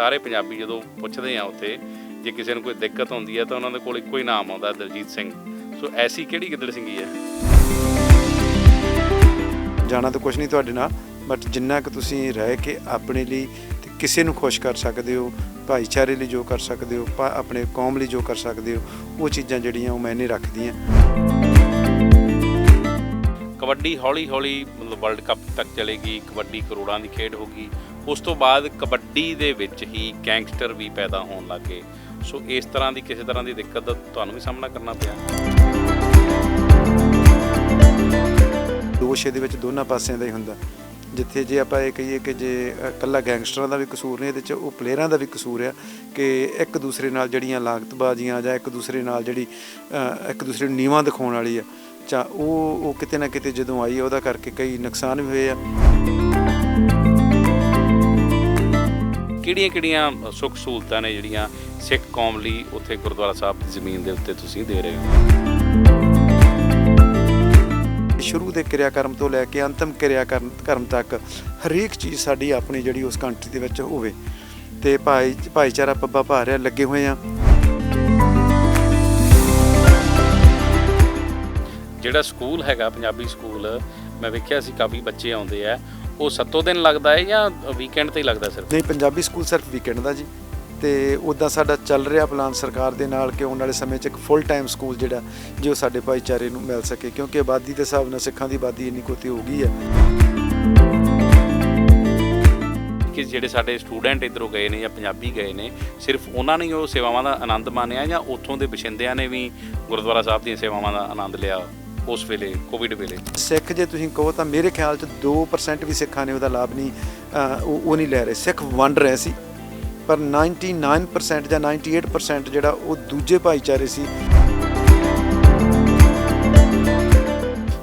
ਸਾਰੇ ਪੰਜਾਬੀ ਜਦੋਂ ਪੁੱਛਦੇ ਆ ਉੱਥੇ, ਜੇ ਕਿਸੇ ਨੂੰ ਕੋਈ ਦਿੱਕਤ ਹੁੰਦੀ ਹੈ ਤਾਂ ਉਹਨਾਂ ਦੇ ਕੋਲ ਇੱਕੋ ਹੀ ਨਾਮ ਆਉਂਦਾ, ਦਲਜੀਤ ਸਿੰਘ। ਸੋ ਐਸੀ ਕਿਹੜੀ ਗਿੱਦੜ ਸਿੰਘੀ ਹੈ? ਜਾਣਾ ਤਾਂ ਕੁਝ ਨਹੀਂ ਤੁਹਾਡੇ ਨਾਲ ਬਟ ਜਿੰਨਾ ਕਿ ਤੁਸੀਂ ਰਹਿ ਕੇ ਆਪਣੇ ਲਈ ਤੇ ਕਿਸੇ ਨੂੰ ਖੁਸ਼ ਕਰ ਸਕਦੇ ਹੋ, ਭਾਈਚਾਰੇ ਲਈ ਜੋ ਕਰ ਸਕਦੇ ਹੋ ਆਪਣੇ ਕੌਮ ਲਈ ਜੋ ਕਰ ਸਕਦੇ ਹੋ, ਉਹ ਚੀਜ਼ਾਂ ਜਿਹੜੀਆਂ ਉਹ ਮੈਨੇ ਰੱਖਦੀਆਂ। ਕਬੱਡੀ ਹੌਲੀ ਹੌਲੀ ਮਤਲਬ ਵਰਲਡ ਕੱਪ ਤੱਕ ਚਲੇਗੀ, ਕਬੱਡੀ ਕਰੋੜਾਂ ਦੀ ਖੇਡ ਹੋਗੀ ਉਸ ਤੋਂ ਬਾਅਦ ਕਬੱਡੀ ਦੇ ਵਿੱਚ ਹੀ ਗੈਂਗਸਟਰ ਵੀ ਪੈਦਾ ਹੋਣ ਲੱਗੇ ਸੋ ਇਸ ਤਰ੍ਹਾਂ ਦੀ ਕਿਸੇ ਤਰ੍ਹਾਂ ਦੀ ਦਿੱਕਤ ਦਾ ਤੁਹਾਨੂੰ ਵੀ ਸਾਹਮਣਾ ਕਰਨਾ ਪਿਆ। ਦੋਸ਼ ਇਹਦੇ ਵਿੱਚ ਦੋਨਾਂ ਪਾਸਿਆਂ ਦਾ ਹੀ ਹੁੰਦਾ। ਜਿੱਥੇ ਜੇ ਆਪਾਂ ਇਹ ਕਹੀਏ ਕਿ ਜੇ ਇਕੱਲਾ ਗੈਂਗਸਟਰਾਂ ਦਾ ਵੀ ਕਸੂਰ ਨਹੀਂ, ਇਹਦੇ ਚ ਉਹ ਪਲੇਅਰਾਂ ਦਾ ਵੀ ਕਸੂਰ ਆ ਕਿ ਇੱਕ ਦੂਸਰੇ ਨਾਲ ਜਿਹੜੀਆਂ ਲਾਗਤਬਾਜ਼ੀਆਂ ਜਾਂ ਇੱਕ ਦੂਸਰੇ ਨਾਲ ਜਿਹੜੀ ਇੱਕ ਦੂਸਰੇ ਨੂੰ ਨੀਵਾਂ ਦਿਖਾਉਣ ਵਾਲੀ ਆ। ਚਾ ਉਹ ਉਹ ਕਿਤੇ ਨਾ ਕਿਤੇ ਜਦੋਂ ਆਈ ਉਹਦਾ ਕਰਕੇ ਕਈ ਨੁਕਸਾਨ ਵੀ ਹੋਏ ਆ। ਕਿਹੜੀਆਂ ਕਿਹੜੀਆਂ ਸੁੱਖ ਸਹੂਲਤਾਂ ਨੇ ਜਿਹੜੀਆਂ ਸਿੱਖ ਕੌਮ ਲਈ ਉੱਥੇ ਗੁਰਦੁਆਰਾ ਸਾਹਿਬ ਦੀ ਜ਼ਮੀਨ ਦੇ ਉੱਤੇ ਤੁਸੀਂ ਦੇ ਰਹੇ ਹੋ? ਸ਼ੁਰੂ ਦੇ ਕਿਰਿਆਕਰਮ ਤੋਂ ਲੈ ਕੇ ਅੰਤਮ ਕਿਰਿਆਕਰਮ ਕਰਮ ਤੱਕ ਹਰੇਕ ਚੀਜ਼ ਸਾਡੀ ਆਪਣੀ ਜਿਹੜੀ ਉਸ ਕੰਟਰੀ ਦੇ ਵਿੱਚ ਹੋਵੇ। ਤੇ ਭਾਈ ਭਾਈਚਾਰਾ ਪੱਬਾ ਭਾਰਿਆ ਲੱਗੇ ਹੋਏ ਆ। ਜਿਹੜਾ ਸਕੂਲ ਹੈਗਾ ਪੰਜਾਬੀ ਸਕੂਲ ਮੈਂ ਵੇਖਿਆ ਸੀ ਕਾਫੀ ਬੱਚੇ ਆਉਂਦੇ ਆ। ਉਹ ਸੱਤੋਂ ਦਿਨ ਲੱਗਦਾ ਹੈ ਜਾਂ ਵੀਕਐਂਡ ਤੇ ਹੀ ਲੱਗਦਾ ਸਿਰਫ? ਨਹੀਂ ਪੰਜਾਬੀ ਸਕੂਲ ਸਿਰਫ ਵੀਕਐਂਡ ਦਾ ਜੀ। ਤੇ ਉਦਾਂ ਸਾਡਾ ਚੱਲ ਰਿਹਾ ਪਲਾਨ ਸਰਕਾਰ ਦੇ ਨਾਲ ਕਿ ਆਉਣ ਵਾਲੇ ਸਮੇਂ 'ਚ ਇੱਕ ਫੁੱਲ ਟਾਈਮ ਸਕੂਲ ਜਿਹੜਾ ਜੋ ਸਾਡੇ ਭਾਈਚਾਰੇ ਨੂੰ ਮਿਲ ਸਕੇ। ਕਿਉਂਕਿ ਆਬਾਦੀ ਦੇ ਹਿਸਾਬ ਨਾਲ ਸਿੱਖਾਂ ਦੀ ਆਬਾਦੀ ਇੰਨੀ ਕੋਤੀ ਹੋ ਗਈ ਹੈ। ਕਿ ਜਿਹੜੇ ਸਾਡੇ ਸਟੂਡੈਂਟ ਇਧਰੋਂ ਗਏ ਨੇ ਜਾਂ ਪੰਜਾਬੀ ਗਏ ਨੇ ਸਿਰਫ ਉਹਨਾਂ ਨੇ ਉਹ ਸੇਵਾਵਾਂ ਦਾ ਆਨੰਦ ਮਾਣਿਆ ਜਾਂ ਉੱਥੋਂ ਦੇ ਬਸ਼ਿੰਦਿਆਂ ਨੇ ਵੀ ਗੁਰਦੁਆਰਾ ਸਾਹਿਬ ਦੀਆਂ ਸੇਵਾਵਾਂ ਦਾ ਆਨੰਦ ਲਿਆ? ਉਸ ਵੇਲੇ ਕੋਵਿਡ ਵੇਲੇ। ਸਿੱਖ ਜੇ ਤੁਸੀਂ ਕਹੋ ਤਾਂ ਮੇਰੇ ਖਿਆਲ 'ਚ 2% ਵੀ ਸਿੱਖਾਂ ਨੇ ਉਹਦਾ ਲਾਭ ਨਹੀਂ ਉਹ ਉਹ ਨਹੀਂ ਲੈ ਰਹੇ। ਸਿੱਖ ਵੰਡ ਰਹੇ ਸੀ, ਪਰ 99% ਜਾਂ 98% ਜਿਹੜਾ ਉਹ ਦੂਜੇ ਭਾਈਚਾਰੇ ਸੀ।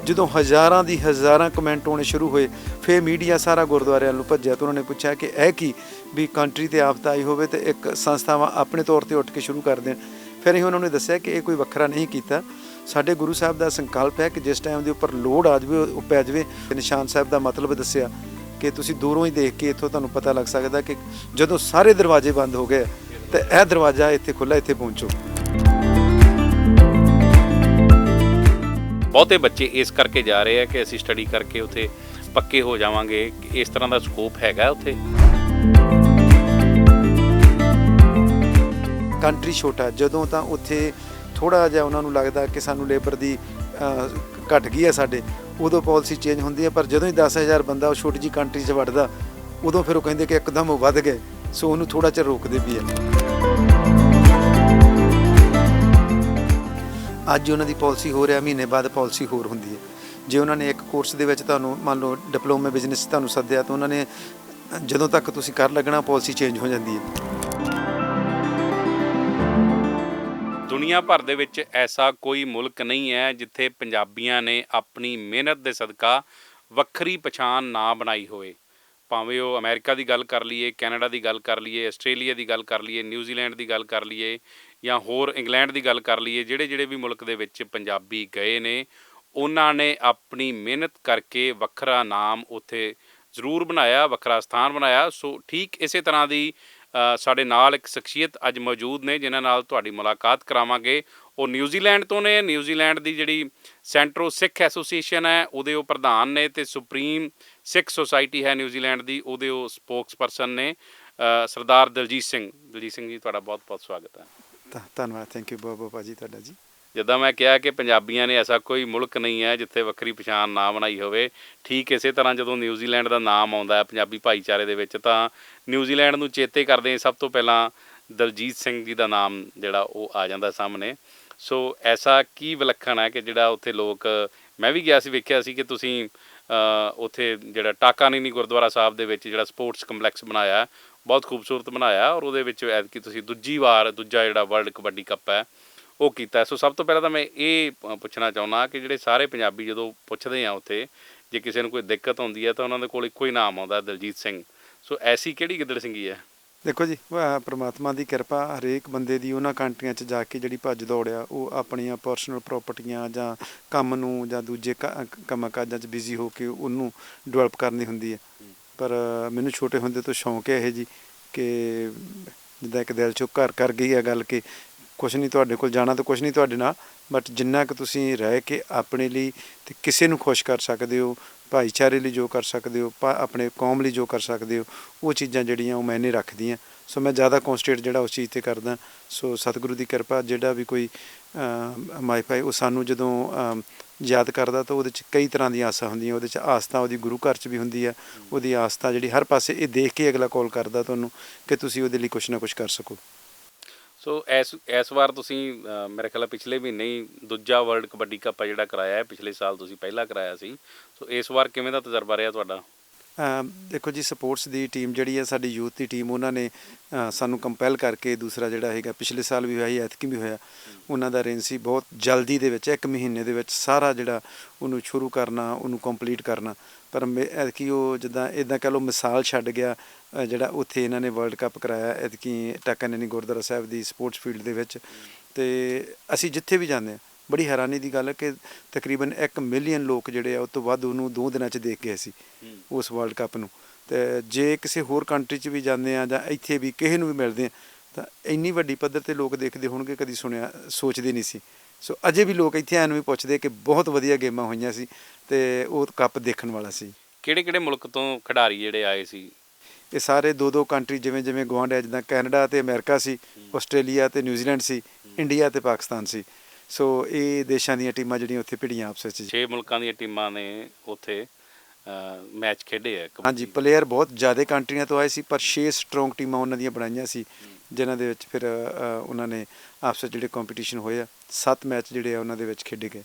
ਜਦੋਂ ਹਜ਼ਾਰਾਂ ਦੀ ਹਜ਼ਾਰਾਂ ਕਮੈਂਟ ਆਉਣੇ ਸ਼ੁਰੂ ਹੋਏ, ਫੇਰ ਮੀਡੀਆ ਸਾਰਾ ਗੁਰਦੁਆਰਿਆਂ ਨੂੰ ਭੱਜਿਆ ਤੇ ਉਹਨਾਂ ਨੇ ਪੁੱਛਿਆ ਕਿ ਇਹ ਕੀ? ਵੀ ਕੰਟਰੀ ਤੇ ਆਫਤ ਆਈ ਹੋਵੇ ਤੇ ਇੱਕ ਸੰਸਥਾਵਾਂ ਆਪਣੇ ਤੌਰ ਤੇ ਉੱਠ ਕੇ ਸ਼ੁਰੂ ਕਰ ਦੇਣ। ਫਿਰ ਅਸੀਂ ਉਹਨਾਂ ਨੇ ਦੱਸਿਆ ਕਿ ਇਹ ਕੋਈ ਵੱਖਰਾ ਨਹੀਂ ਕੀਤਾ। ਸਾਡੇ ਗੁਰੂ ਸਾਹਿਬ ਦਾ ਸੰਕਲਪ ਹੈ ਕਿ ਜਿਸ ਟਾਈਮ ਦੇ ਉੱਪਰ ਲੋੜ ਆ ਜਾਵੇ ਉਹ ਪੈ ਜਾਵੇ। ਤੇ ਨਿਸ਼ਾਨ ਸਾਹਿਬ ਦਾ ਮਤਲਬ ਦੱਸਿਆ ਕਿ ਤੁਸੀਂ ਦੂਰੋਂ ਹੀ ਦੇਖ ਕੇ ਇੱਥੋਂ ਤੁਹਾਨੂੰ ਪਤਾ ਲੱਗ ਸਕਦਾ ਕਿ ਜਦੋਂ ਸਾਰੇ ਦਰਵਾਜ਼ੇ ਬੰਦ ਹੋ ਗਏ ਤੇ ਇਹ ਦਰਵਾਜ਼ਾ ਇੱਥੇ ਖੁੱਲਾ ਇੱਥੇ ਪਹੁੰਚੋ। ਬਹੁਤੇ ਬੱਚੇ ਇਸ ਕਰਕੇ ਜਾ ਰਹੇ ਆ ਕਿ ਅਸੀਂ ਸਟੱਡੀ ਕਰਕੇ ਉੱਥੇ ਪੱਕੇ ਹੋ ਜਾਵਾਂਗੇ। ਇਸ ਤਰ੍ਹਾਂ ਦਾ ਸਕੋਪ ਹੈਗਾ ਉੱਥੇ। ਕੰਟਰੀ ਛੋਟਾ ਜਦੋਂ ਤਾਂ ਉੱਥੇ ਥੋੜਾ ਜਿਹਾ ਉਹਨਾਂ ਨੂੰ ਲੱਗਦਾ ਕਿ ਸਾਨੂੰ ਲੇਬਰ ਦੀ ਅਹ, ਘਟ ਗਈ ਹੈ ਸਾਡੇ ਉਦੋਂ ਪਾਲਿਸੀ ਚੇਂਜ ਹੁੰਦੀ ਹੈ ਪਰ ਜਦੋਂ ਹੀ 10000 ਬੰਦਾ ਉਹ ਛੋਟੀ ਜੀ ਕੰਟਰੀ 'ਚ ਵੜਦਾ ਉਦੋਂ ਫਿਰ ਉਹ ਕਹਿੰਦੇ ਕਿ ਇੱਕਦਮ ਉਹ ਵੱਧ ਗਏ ਸੋ ਉਹਨੂੰ ਥੋੜਾ ਚਿਰ ਰੋਕਦੇ ਵੀ ਹੈ। ਅੱਜ ਉਹਨਾਂ ਦੀ ਪਾਲਿਸੀ ਹੋ ਰਿਹਾ ਮਹੀਨੇ ਬਾਅਦ ਪਾਲਿਸੀ ਹੋਰ ਹੁੰਦੀ ਹੈ। ਜੇ ਉਹਨਾਂ ਨੇ ਇੱਕ ਕੋਰਸ ਦੇ ਵਿੱਚ ਤੁਹਾਨੂੰ ਮੰਨ ਲਓ ਡਿਪਲੋਮਾ ਬਿਜ਼ਨਸ ਤੁਹਾਨੂੰ ਸੱਦਿਆ ਤਾਂ ਉਹਨਾਂ ਨੇ ਜਦੋਂ ਤੱਕ ਤੁਸੀਂ ਕਰ ਲੱਗਣਾ ਪਾਲਿਸੀ ਚੇਂਜ ਹੋ ਜਾਂਦੀ ਹੈ। ਦੁਨੀਆ ਭਰ ਦੇ ਵਿੱਚ ਐਸਾ ਕੋਈ ਮੁਲਕ ਨਹੀਂ ਹੈ ਜਿੱਥੇ ਪੰਜਾਬੀਆਂ ਨੇ ਆਪਣੀ ਮਿਹਨਤ ਦੇ ਸਦਕਾ ਵੱਖਰੀ ਪਛਾਣ ਨਾ ਬਣਾਈ ਹੋਵੇ। ਭਾਵੇਂ ਉਹ ਅਮਰੀਕਾ ਦੀ ਗੱਲ ਕਰ ਲਈਏ, ਕੈਨੇਡਾ ਦੀ ਗੱਲ ਕਰ ਲਈਏ, ਆਸਟ੍ਰੇਲੀਆ ਦੀ ਗੱਲ ਕਰ ਲਈਏ, ਨਿਊਜ਼ੀਲੈਂਡ ਦੀ ਗੱਲ ਕਰ ਲਈਏ ਜਾਂ ਹੋਰ ਇੰਗਲੈਂਡ ਦੀ ਗੱਲ ਕਰ ਲਈਏ ਜਿਹੜੇ ਜਿਹੜੇ ਵੀ ਮੁਲਕ ਦੇ ਵਿੱਚ ਪੰਜਾਬੀ ਗਏ ਨੇ, ਉਹਨਾਂ ਨੇ ਆਪਣੀ ਮਿਹਨਤ ਕਰਕੇ ਵੱਖਰਾ ਨਾਮ ਉੱਥੇ ਜ਼ਰੂਰ ਬਣਾਇਆ, ਵੱਖਰਾ ਸਥਾਨ ਬਣਾਇਆ। ਸੋ ਠੀਕ ਇਸੇ ਤਰ੍ਹਾਂ ਦੀ ਸਾਡੇ ਨਾਲ ਇੱਕ ਸ਼ਖਸੀਅਤ ਅੱਜ ਮੌਜੂਦ ਨੇ, ਜਿਨ੍ਹਾਂ ਨਾਲ ਤੁਹਾਡੀ ਮੁਲਾਕਾਤ ਕਰਾਵਾਂਗੇ। ਉਹ ਨਿਊਜ਼ੀਲੈਂਡ ਤੋਂ ਨੇ। ਨਿਊਜ਼ੀਲੈਂਡ ਦੀ ਜਿਹੜੀ ਸੈਂਟਰੋ ਸਿੱਖ ਐਸੋਸੀਏਸ਼ਨ ਹੈ, ਉਹਦੇ ਉਹ ਪ੍ਰਧਾਨ ਨੇ ਤੇ ਸੁਪਰੀਮ ਸਿੱਖ ਸੁਸਾਇਟੀ ਹੈ ਨਿਊਜ਼ੀਲੈਂਡ ਦੀ, ਉਹਦੇ ਉਹ ਸਪੋਕਸਪਰਸਨ ਨੇ ਸਰਦਾਰ ਦਲਜੀਤ ਸਿੰਘ। ਦਲਜੀਤ ਸਿੰਘ ਜੀ, ਤੁਹਾਡਾ ਬਹੁਤ ਬਹੁਤ ਸਵਾਗਤ ਹੈ। ਤਾਂ ਧੰਨਵਾਦ। ਥੈਂਕ ਯੂ ਬਹੁਤ ਬਹੁਤ ਭਾਜੀ ਤੁਹਾਡਾ ਜੀ। ਜਿੱਦਾਂ ਮੈਂ ਕਿਹਾ ਕਿ ਪੰਜਾਬੀਆਂ ਨੇ ਐਸਾ ਕੋਈ ਮੁਲਕ ਨਹੀਂ ਹੈ ਜਿੱਥੇ ਵੱਖਰੀ ਪਛਾਣ ਨਾ ਬਣਾਈ ਹੋਵੇ। ਠੀਕ ਇਸੇ ਤਰ੍ਹਾਂ ਜਦੋਂ ਨਿਊਜ਼ੀਲੈਂਡ ਦਾ ਨਾਮ ਆਉਂਦਾ ਹੈ ਪੰਜਾਬੀ ਭਾਈਚਾਰੇ ਦੇ ਵਿੱਚ, ਤਾਂ ਨਿਊਜ਼ੀਲੈਂਡ ਨੂੰ ਚੇਤੇ ਕਰਦੇ ਸਭ ਤੋਂ ਪਹਿਲਾਂ ਦਲਜੀਤ ਸਿੰਘ ਜੀ ਦਾ ਨਾਮ ਜਿਹੜਾ ਉਹ ਆ ਜਾਂਦਾ ਸਾਹਮਣੇ। ਸੋ ਐਸਾ ਕੀ ਵਿਲੱਖਣ ਹੈ ਕਿ ਜਿਹੜਾ ਉੱਥੇ ਲੋਕ, ਮੈਂ ਵੀ ਗਿਆ ਸੀ, ਵੇਖਿਆ ਸੀ ਕਿ ਤੁਸੀਂ ਉੱਥੇ ਜਿਹੜਾ ਟਾਕਾਨੀਨੀ ਗੁਰਦੁਆਰਾ ਸਾਹਿਬ ਦੇ ਵਿੱਚ ਜਿਹੜਾ ਸਪੋਰਟਸ ਕੰਪਲੈਕਸ ਬਣਾਇਆ ਬਹੁਤ ਖੂਬਸੂਰਤ ਬਣਾਇਆ ਔਰ ਉਹਦੇ ਵਿੱਚ ਐਤਕੀ ਤੁਸੀਂ ਦੂਜੀ ਵਾਰ, ਦੂਜਾ ਜਿਹੜਾ ਵਰਲਡ ਕਬੱਡੀ ਕੱਪ ਹੈ ਉਹ ਕੀਤਾ। ਸੋ ਸਭ ਤੋਂ ਪਹਿਲਾਂ ਤਾਂ ਮੈਂ ਇਹ ਪੁੱਛਣਾ ਚਾਹੁੰਦਾ ਕਿ ਜਿਹੜੇ ਸਾਰੇ ਪੰਜਾਬੀ ਜਦੋਂ ਪੁੱਛਦੇ ਆ ਉੱਥੇ ਜੇ ਕਿਸੇ ਨੂੰ ਕੋਈ ਦਿੱਕਤ ਹੁੰਦੀ ਹੈ ਤਾਂ ਉਹਨਾਂ ਦੇ ਕੋਲ ਇੱਕੋ ਹੀ ਨਾਮ ਆਉਂਦਾ ਦਲਜੀਤ ਸਿੰਘ। ਸੋ ਐਸੀ ਕਿਹੜੀ ਗਿੱਦੜ ਸਿੰਘੀ ਹੈ ਦੇਖੋ ਜੀ ਪ੍ਰਮਾਤਮਾ ਦੀ ਕਿਰਪਾ ਹਰੇਕ ਬੰਦੇ ਦੀ ਉਹਨਾਂ ਕੰਟਰੀਆਂ 'ਚ ਜਾ ਕੇ ਜਿਹੜੀ ਭੱਜ ਦੌੜ ਆ ਉਹ ਆਪਣੀਆਂ ਪਰਸਨਲ ਪ੍ਰਾਪਰਟੀਆਂ ਜਾਂ ਕੰਮ ਨੂੰ ਜਾਂ ਦੂਜੇ ਕੰਮਾਂ ਕਾਜਾਂ 'ਚ ਬਿਜ਼ੀ ਹੋ ਕੇ ਉਹਨੂੰ ਡਿਵੈਲਪ ਕਰਨੀ ਹੁੰਦੀ ਹੈ। ਪਰ ਮੈਨੂੰ ਛੋਟੇ ਹੁੰਦੇ ਤੋਂ ਸ਼ੌਂਕ ਹੈ ਇਹ ਜੀ ਕਿ ਜਿੱਦਾਂ ਇੱਕ ਦਿਲ ਚੋਂ ਘਰ ਕਰ ਗਈ ਹੈ ਗੱਲ ਕਿ ਕੁਛ ਨਹੀਂ ਤੁਹਾਡੇ ਕੋਲ ਜਾਣਾ ਤਾਂ ਕੁਛ ਨਹੀਂ ਤੁਹਾਡੇ ਨਾਲ ਬਟ ਜਿੰਨਾ ਕਿ ਤੁਸੀਂ ਰਹਿ ਕੇ ਆਪਣੇ ਲਈ ਤੇ ਕਿਸੇ ਨੂੰ ਖੁਸ਼ ਕਰ ਸਕਦੇ ਹੋ, ਭਾਈਚਾਰੇ ਲਈ ਜੋ ਕਰ ਸਕਦੇ ਹੋ, ਪਾ- ਆਪਣੇ ਕੌਮ ਲਈ ਜੋ ਕਰ ਸਕਦੇ ਹੋ, ਉਹ ਚੀਜ਼ਾਂ ਜਿਹੜੀਆਂ ਉਹ ਮੈਨੇ ਰੱਖਦੀਆਂ। ਸੋ ਮੈਂ ਜ਼ਿਆਦਾ ਕਨਸਟਰੇਟ ਜਿਹੜਾ ਉਸ ਚੀਜ਼ ਤੇ ਕਰਦਾ। ਸੋ ਸਤਿਗੁਰੂ ਦੀ ਕਿਰਪਾ, ਜਿਹੜਾ ਵੀ ਕੋਈ ਮਾਈਫਾਈ ਉਹ ਸਾਨੂੰ ਜਦੋਂ ਯਾਦ ਕਰਦਾ ਤਾਂ ਉਹਦੇ ਚ ਕਈ ਤਰ੍ਹਾਂ ਦੀਆਂ ਆਸਾਂ ਹੁੰਦੀਆਂ। ਉਹਦੇ ਚ ਆਸਥਾ ਉਹਦੀ ਗੁਰੂ ਘਰ ਚ ਵੀ ਹੁੰਦੀ ਆ। ਉਹਦੀ ਆਸਥਾ ਜਿਹੜੀ ਹਰ ਪਾਸੇ ਇਹ ਦੇਖ ਕੇ ਅਗਲਾ ਕਾਲ ਕਰਦਾ ਤੁਹਾਨੂੰ ਕਿ ਤੁਸੀਂ ਉਹਦੇ ਲਈ ਕੁਛ ਨਾ ਕੁਛ ਕਰ ਸਕੋ। ਸੋ ਇਸ ਇਸ ਵਾਰ ਤੁਸੀਂ ਅਹ, ਮੇਰੇ ਖਿਆਲ ਨਾਲ ਪਿਛਲੇ ਮਹੀਨੇ ਹੀ ਦੂਜਾ ਵਰਲਡ ਕਬੱਡੀ ਕੱਪ ਆ ਜਿਹੜਾ ਕਰਾਇਆ ਹੈ ਪਿਛਲੇ ਸਾਲ ਤੁਸੀਂ ਪਹਿਲਾ ਕਰਾਇਆ ਸੀ। ਸੋ ਇਸ ਵਾਰ ਕਿਵੇਂ ਦਾ ਤਜਰਬਾ ਰਿਹਾ ਤੁਹਾਡਾ? ਦੇਖੋ ਜੀ, ਸਪੋਰਟਸ ਦੀ ਟੀਮ ਜਿਹੜੀ ਹੈ, ਸਾਡੀ ਯੂਥ ਦੀ ਟੀਮ, ਉਹਨਾਂ ਨੇ ਸਾਨੂੰ ਕੰਪੈਲ ਕਰਕੇ ਦੂਸਰਾ ਜਿਹੜਾ ਹੈਗਾ, ਪਿਛਲੇ ਸਾਲ ਵੀ ਹੋਇਆ ਸੀ, ਐਤਕੀ ਵੀ ਹੋਇਆ, ਉਹਨਾਂ ਦਾ ਰੇਂਜ ਸੀ ਬਹੁਤ ਜਲਦੀ ਦੇ ਵਿੱਚ, ਇੱਕ ਮਹੀਨੇ ਦੇ ਵਿੱਚ ਸਾਰਾ ਜਿਹੜਾ ਉਹਨੂੰ ਸ਼ੁਰੂ ਕਰਨਾ, ਉਹਨੂੰ ਕੰਪਲੀਟ ਕਰਨਾ। ਪਰ ਮੇ- ਐਤਕੀ ਉਹ ਜਿੱਦਾਂ ਇਦਾਂ ਕਹ ਲਓ ਮਿਸਾਲ ਛੱਡ ਗਿਆ ਜਿਹੜਾ ਉੱਥੇ ਇਹਨਾਂ ਨੇ ਵਰਲਡ ਕੱਪ ਕਰਾਇਆ, ਐਤਕੀ ਟਾਕਾਨੈਨੀ ਗੁਰਦੁਆਰਾ ਸਾਹਿਬ ਦੀ ਸਪੋਰਟਸ ਫੀਲਡ ਦੇ ਵਿੱਚ। ਤੇ ਅਸੀਂ ਜਿੱਥੇ ਵੀ ਜਾਂਦੇ ਹਾਂ ਬੜੀ ਹੈਰਾਨੀ ਦੀ ਗੱਲ ਹੈ ਕਿ ਤਕਰੀਬਨ 1 ਮਿਲੀਅਨ ਲੋਕ ਜਿਹੜੇ ਆ ਉਹ ਤੋਂ ਵੱਧ ਉਹਨੂੰ ਦੋ ਦਿਨਾਂ 'ਚ ਦੇਖ ਗਏ ਸੀ ਉਸ ਵਰਲਡ ਕੱਪ ਨੂੰ। ਤੇ ਜੇ ਕਿਸੇ ਹੋਰ ਕੰਟਰੀ 'ਚ ਵੀ ਜਾਂਦੇ ਆ ਜਾਂ ਇੱਥੇ ਵੀ ਕਿਸੇ ਨੂੰ ਵੀ ਮਿਲਦੇ ਆ ਤਾਂ ਇੰਨੀ ਵੱਡੀ ਪੱਧਰ ਤੇ ਲੋਕ ਦੇਖਦੇ ਹੋਣਗੇ ਕਦੀ ਸੁਣਿਆ ਸੋਚਦੇ ਨਹੀਂ ਸੀ। ਸੋ ਅਜੇ ਵੀ ਲੋਕ ਇੱਥੇ ਆਣ ਨੂੰ ਵੀ ਪੁੱਛਦੇ ਕਿ ਬਹੁਤ ਵਧੀਆ ਗੇਮਾਂ ਹੋਈਆਂ ਸੀ ਤੇ ਉਹ ਕੱਪ ਦੇਖਣ ਵਾਲਾ ਸੀ। ਕਿਹੜੇ ਕਿਹੜੇ ਮੁਲਕ ਤੋਂ ਖਿਡਾਰੀ ਜਿਹੜੇ ਆਏ ਸੀ? ਇਹ ਸਾਰੇ ਦੋ ਦੋ ਕੰਟਰੀ ਜਿਵੇਂ ਜਿਵੇਂ ਗੁਆਂਢ ਹੈ ਜਿੱਦਾਂ ਕੈਨੇਡਾ ਤੇ ਅਮਰੀਕਾ ਸੀ ਆਸਟ੍ਰੇਲੀਆ ਤੇ ਨਿਊਜ਼ੀਲੈਂਡ ਸੀ ਇੰਡੀਆ ਤੇ ਪਾਕਿਸਤਾਨ ਸੀ। ਸੋ ਇਹ ਦੇਸ਼ਾਂ ਦੀਆਂ ਟੀਮਾਂ ਜਿਹੜੀਆਂ ਉੱਥੇ ਭਿੜੀਆਂ ਆਪਸ ਵਿੱਚ। 6 ਮੁਲਕਾਂ ਦੀਆਂ ਟੀਮਾਂ ਨੇ ਉੱਥੇ ਮੈਚ ਖੇਡੇ ਆ ਹਾਂਜੀ ਪਲੇਅਰ ਬਹੁਤ ਜ਼ਿਆਦਾ ਕੰਟਰੀਆਂ ਤੋਂ ਆਏ ਸੀ ਪਰ 6 ਸਟਰੋਂਗ ਟੀਮਾਂ ਉਹਨਾਂ ਦੀਆਂ ਬਣਾਈਆਂ ਸੀ ਜਿਨ੍ਹਾਂ ਦੇ ਵਿੱਚ ਫਿਰ ਉਹਨਾਂ ਨੇ ਆਪਸ ਵਿੱਚ ਜਿਹੜੇ ਕੰਪੀਟੀਸ਼ਨ ਹੋਏ ਆ 7 ਮੈਚ ਜਿਹੜੇ ਆ ਉਹਨਾਂ ਦੇ ਵਿੱਚ ਖੇਡੇ ਗਏ।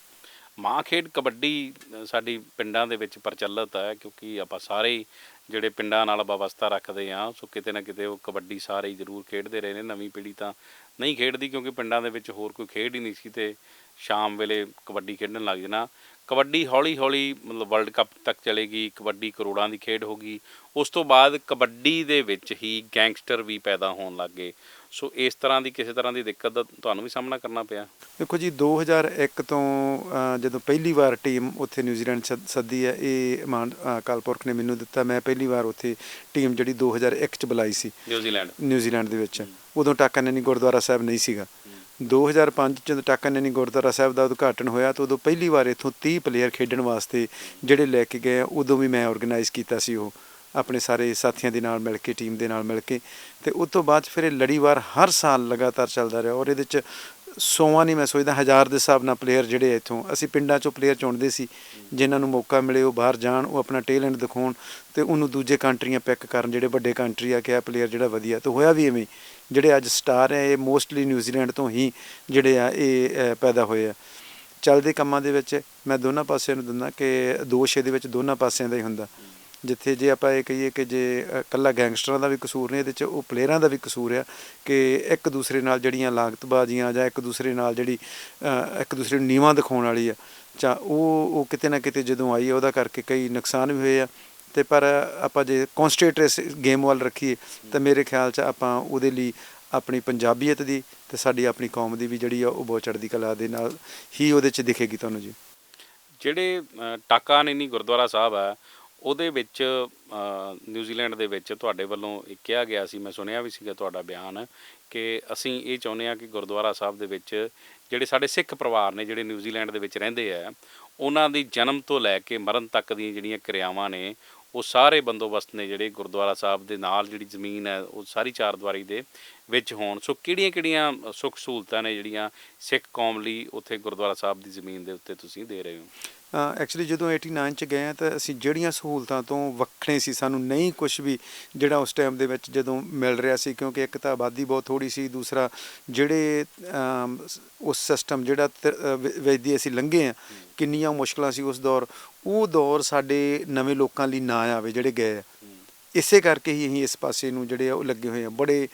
ਮਾਂ ਖੇਡ ਕਬੱਡੀ ਸਾਡੀ ਪਿੰਡਾਂ ਦੇ ਵਿੱਚ ਪ੍ਰਚਲਿਤ ਹੈ ਕਿਉਂਕਿ ਆਪਾਂ ਸਾਰੇ ਹੀ ਜਿਹੜੇ ਪਿੰਡਾਂ ਨਾਲ ਵਾਬਸਤਾ ਰੱਖਦੇ ਆ ਸੋ ਕਿਤੇ ਨਾ ਕਿਤੇ ਉਹ ਕਬੱਡੀ ਸਾਰੇ ਹੀ ਜ਼ਰੂਰ ਖੇਡਦੇ ਰਹੇ ਨੇ। ਨਵੀਂ ਪੀੜ੍ਹੀ ਤਾਂ ਨਹੀਂ ਖੇਡਦੀ ਕਿਉਂਕਿ ਪਿੰਡਾਂ ਦੇ ਵਿੱਚ ਹੋਰ ਕੋਈ ਖੇਡ ਹੀ ਨਹੀਂ ਸੀ ਤੇ ਸ਼ਾਮ ਵੇਲੇ ਕਬੱਡੀ ਖੇਡਣ ਲੱਗ ਜਾਣਾ। ਕਬੱਡੀ ਹੌਲੀ ਹੌਲੀ ਮਤਲਬ ਵਰਲਡ ਕੱਪ ਤੱਕ ਚਲੇਗੀ, ਕਬੱਡੀ ਕਰੋੜਾਂ ਦੀ ਖੇਡ ਹੋ ਗਈ ਉਸ ਤੋਂ ਬਾਅਦ ਕਬੱਡੀ ਦੇ ਵਿੱਚ ਹੀ ਗੈਂਗਸਟਰ ਵੀ ਪੈਦਾ ਹੋਣ ਲੱਗ ਗਏ। ਸੋ ਇਸ ਤਰ੍ਹਾਂ ਦੀ ਕਿਸੇ ਤਰ੍ਹਾਂ ਦੀ ਦਿੱਕਤ ਦਾ ਤੁਹਾਨੂੰ ਵੀ ਸਾਹਮਣਾ ਕਰਨਾ ਪਿਆ? ਦੇਖੋ ਜੀ 2001 ਤੋਂ ਜਦੋਂ ਪਹਿਲੀ ਵਾਰ ਟੀਮ ਉੱਥੇ ਨਿਊਜ਼ੀਲੈਂਡ ਸੱਦ- ਹੈ ਇਹ ਮਾਨ ਅ, ਅਕਾਲ ਪੁਰਖ ਨੇ ਮੈਨੂੰ ਦਿੱਤਾ। ਮੈਂ ਪਹਿਲੀ ਵਾਰ ਉੱਥੇ ਟੀਮ ਜਿਹੜੀ 2001 ਚ ਬੁਲਾਈ ਸੀ। ਨਿਊਜ਼ੀਲੈਂਡ ਨਿਊਜ਼ੀਲੈਂਡ ਦੇ ਵਿੱਚ। ਉਦੋਂ ਟਾਕਾਨੈਨੀ ਗੁਰਦੁਆਰਾ ਸਾਹਿਬ ਨਹੀਂ ਸੀਗਾ। 2005 ਚ ਜਦੋਂ ਟਾਕਾਨੈਨੀ ਗੁਰਦੁਆਰਾ ਸਾਹਿਬ ਦਾ ਉਦਘਾਟਨ ਹੋਇਆ ਤਾਂ ਉਦੋਂ ਪਹਿਲੀ ਵਾਰ ਇੱਥੋਂ 30 ਪਲੇਅਰ ਖੇਡਣ ਵਾਸਤੇ ਜਿਹੜੇ ਲੈ ਕੇ ਗਏ ਉਦੋਂ ਵੀ ਮੈਂ ਆਰਗੇਨਾਈਜ਼ ਕੀਤਾ ਸੀ ਉਹ। ਆਪਣੇ ਸਾਰੇ ਸਾਥੀਆਂ ਦੇ ਨਾਲ ਮਿਲ ਕੇ, ਟੀਮ ਦੇ ਨਾਲ ਮਿਲ ਕੇ ਤੇ ਉਸ ਤੋਂ ਬਾਅਦ ਫਿਰ ਇਹ ਲੜੀਵਾਰ ਹਰ ਸਾਲ ਲਗਾਤਾਰ ਚੱਲਦਾ ਰਿਹਾ ਔਰ ਇਹਦੇ ਚ ਸੌਵਾਂ ਨਹੀਂ ਮੈਂ ਸੋਚਦਾ, ਹਜ਼ਾਰ ਦੇ ਹਿਸਾਬ ਨਾਲ ਪਲੇਅਰ ਜਿਹੜੇ ਆ ਇੱਥੋਂ, ਅਸੀਂ ਪਿੰਡਾਂ ਚੋਂ ਪਲੇਅਰ ਚੁਣਦੇ ਸੀ, ਜਿਨ੍ਹਾਂ ਨੂੰ ਮੌਕਾ ਮਿਲੇ ਉਹ ਬਾਹਰ ਜਾਣ, ਉਹ ਆਪਣਾ ਟੈਲੈਂਟ ਦਿਖਾਉਣ ਤੇ ਉਹਨੂੰ ਦੂਜੇ ਕੰਟਰੀਆਂ ਪਿਕ ਕਰਨ, ਜਿਹੜੇ ਵੱਡੇ ਕੰਟਰੀ ਆ ਕਿ ਆ ਪਲੇਅਰ ਜਿਹੜਾ ਵਧੀਆ, ਤੇ ਹੋਇਆ ਵੀ ਐਵੇਂ ਜਿਹੜੇ ਅੱਜ ਸਟਾਰ ਹੈ ਇਹ ਮੋਸਟਲੀ ਨਿਊਜ਼ੀਲੈਂਡ ਤੋਂ ਹੀ ਜਿਹੜੇ ਆ, ਇਹ ਪੈਦਾ ਹੋਏ ਆ। ਚੱਲਦੇ ਕੰਮਾਂ ਦੇ ਵਿੱਚ ਮੈਂ ਦੋਨਾਂ ਪਾਸਿਆਂ ਨੂੰ ਦਿੰਦਾ ਕਿ ਦੋਸ਼ ਇਹਦੇ ਵਿੱਚ ਦੋਨਾਂ ਪਾਸਿਆਂ ਦਾ ਹੀ ਹੁੰਦਾ। ਜਿੱਥੇ ਜੇ ਆਪਾਂ ਇਹ ਕਹੀਏ ਕਿ ਜੇ ਇਕੱਲਾ ਗੈਂਗਸਟਰਾਂ ਦਾ ਵੀ ਕਸੂਰ ਨਹੀਂ, ਇਹਦੇ 'ਚ ਉਹ ਪਲੇਅਰਾਂ ਦਾ ਵੀ ਕਸੂਰ ਆ ਕਿ ਇੱਕ ਦੂਸਰੇ ਨਾਲ ਜਿਹੜੀਆਂ ਲਾਗਤਬਾਜ਼ੀਆਂ ਜਾਂ ਇੱਕ ਦੂਸਰੇ ਨਾਲ ਜਿਹੜੀ ਇੱਕ ਦੂਸਰੇ ਨੂੰ ਨੀਵਾਂ ਦਿਖਾਉਣ ਵਾਲੀ ਆ ਚਾ ਉਹ ਉਹ ਕਿਤੇ ਨਾ ਕਿਤੇ ਜਦੋਂ ਆਈ ਉਹਦਾ ਕਰਕੇ ਕਈ ਨੁਕਸਾਨ ਵੀ ਹੋਏ ਆ। ਤੇ ਪਰ ਆਪਾਂ ਜੇ ਕਨਸਟੇਟ ਗੇਮ ਵੱਲ ਰੱਖੀਏ, ਤਾਂ ਮੇਰੇ ਖਿਆਲ 'ਚ ਆਪਾਂ ਉਹਦੇ ਲਈ ਆਪਣੀ ਪੰਜਾਬੀਅਤ ਦੀ ਤੇ ਸਾਡੀ ਆਪਣੀ ਕੌਮ ਦੀ ਵੀ ਜਿਹੜੀ ਆ ਉਹ ਬਹੁਤ ਚੜ੍ਹਦੀ ਕਲਾ ਦੇ ਨਾਲ ਹੀ ਉਹਦੇ 'ਚ ਦਿਖੇਗੀ ਤੁਹਾਨੂੰ ਜੀ। ਜਿਹੜੇ ਟਾਕਾ ਨੈਨੀ ਗੁਰਦੁਆਰਾ ਸਾਹਿਬ ਆ ਉਹਦੇ ਵਿੱਚ ਨਿਊਜ਼ੀਲੈਂਡ ਦੇ ਵਿੱਚ ਤੁਹਾਡੇ ਵੱਲੋਂ ਇਹ ਕਿਹਾ ਗਿਆ ਸੀ, ਮੈਂ ਸੁਣਿਆ ਵੀ ਸੀਗਾ ਤੁਹਾਡਾ ਬਿਆਨ ਕਿ ਅਸੀਂ ਇਹ ਚਾਹੁੰਦੇ ਹਾਂ ਕਿ ਗੁਰਦੁਆਰਾ ਸਾਹਿਬ ਦੇ ਵਿੱਚ ਜਿਹੜੇ ਸਾਡੇ ਸਿੱਖ ਪਰਿਵਾਰ ਨੇ, ਜਿਹੜੇ ਨਿਊਜ਼ੀਲੈਂਡ ਦੇ ਵਿੱਚ ਰਹਿੰਦੇ ਆ, ਉਹਨਾਂ ਦੀ ਜਨਮ ਤੋਂ ਲੈ ਕੇ ਮਰਨ ਤੱਕ ਦੀਆਂ ਜਿਹੜੀਆਂ ਕਿਰਿਆਵਾਂ ਨੇ, ਉਹ ਸਾਰੇ ਬੰਦੋਬਸਤ ਨੇ ਜਿਹੜੇ ਗੁਰਦੁਆਰਾ ਸਾਹਿਬ ਦੇ ਨਾਲ ਜਿਹੜੀ ਜ਼ਮੀਨ ਹੈ, ਉਹ ਸਾਰੀ ਚਾਰ ਦੀਵਾਰੀ ਦੇ ਵਿੱਚ ਹੋਣ। ਸੋ ਕਿਹੜੀਆਂ-ਕਿਹੜੀਆਂ ਸੁੱਖ ਸਹੂਲਤਾਂ ਨੇ ਜਿਹੜੀਆਂ ਸਿੱਖ ਕੌਮ ਲਈ ਉੱਥੇ ਗੁਰਦੁਆਰਾ ਸਾਹਿਬ ਦੀ ਜ਼ਮੀਨ ਦੇ ਉੱਤੇ ਤੁਸੀਂ ਦੇ ਰਹੇ ਹੋ? ਐਕਚੁਅਲੀ ਜਦੋਂ 89 ਚ ਗਏ ਆ ਤਾਂ ਅਸੀਂ ਜਿਹੜੀਆਂ ਸਹੂਲਤਾਂ ਤੋਂ ਵੱਖਰੇ ਸੀ ਸਾਨੂੰ ਨਹੀਂ ਕੁਝ ਵੀ ਜਿਹੜਾ ਉਸ ਟਾਈਮ ਦੇ ਵਿੱਚ ਜਦੋਂ ਮਿਲ ਰਿਹਾ ਸੀ ਕਿਉਂਕਿ ਇੱਕ ਤਾਂ ਆਬਾਦੀ ਬਹੁਤ ਥੋੜੀ ਸੀ ਦੂਸਰਾ ਜਿਹੜੇ ਉਸ ਸਿਸਟਮ ਜਿਹੜਾ ਵੇਦੀ ਅਸੀਂ ਲੰਘੇ ਆ ਕਿੰਨੀਆਂ ਮੁਸ਼ਕਲਾਂ ਸੀ ਉਸ ਦੌਰ। ਉਹ ਦੌਰ ਸਾਡੇ ਨਵੇਂ ਲੋਕਾਂ ਲਈ ਨਾ ਆਵੇ ਜਿਹੜੇ ਗਏ ਆ। ਇਸੇ ਕਰਕੇ ਹੀ ਅਸੀਂ ਇਸ ਪਾਸੇ ਨੂੰ ਜਿਹੜੇ ਆ ਉਹ ਲੱਗੇ ਹੋਏ ਆ। ਬੜੇ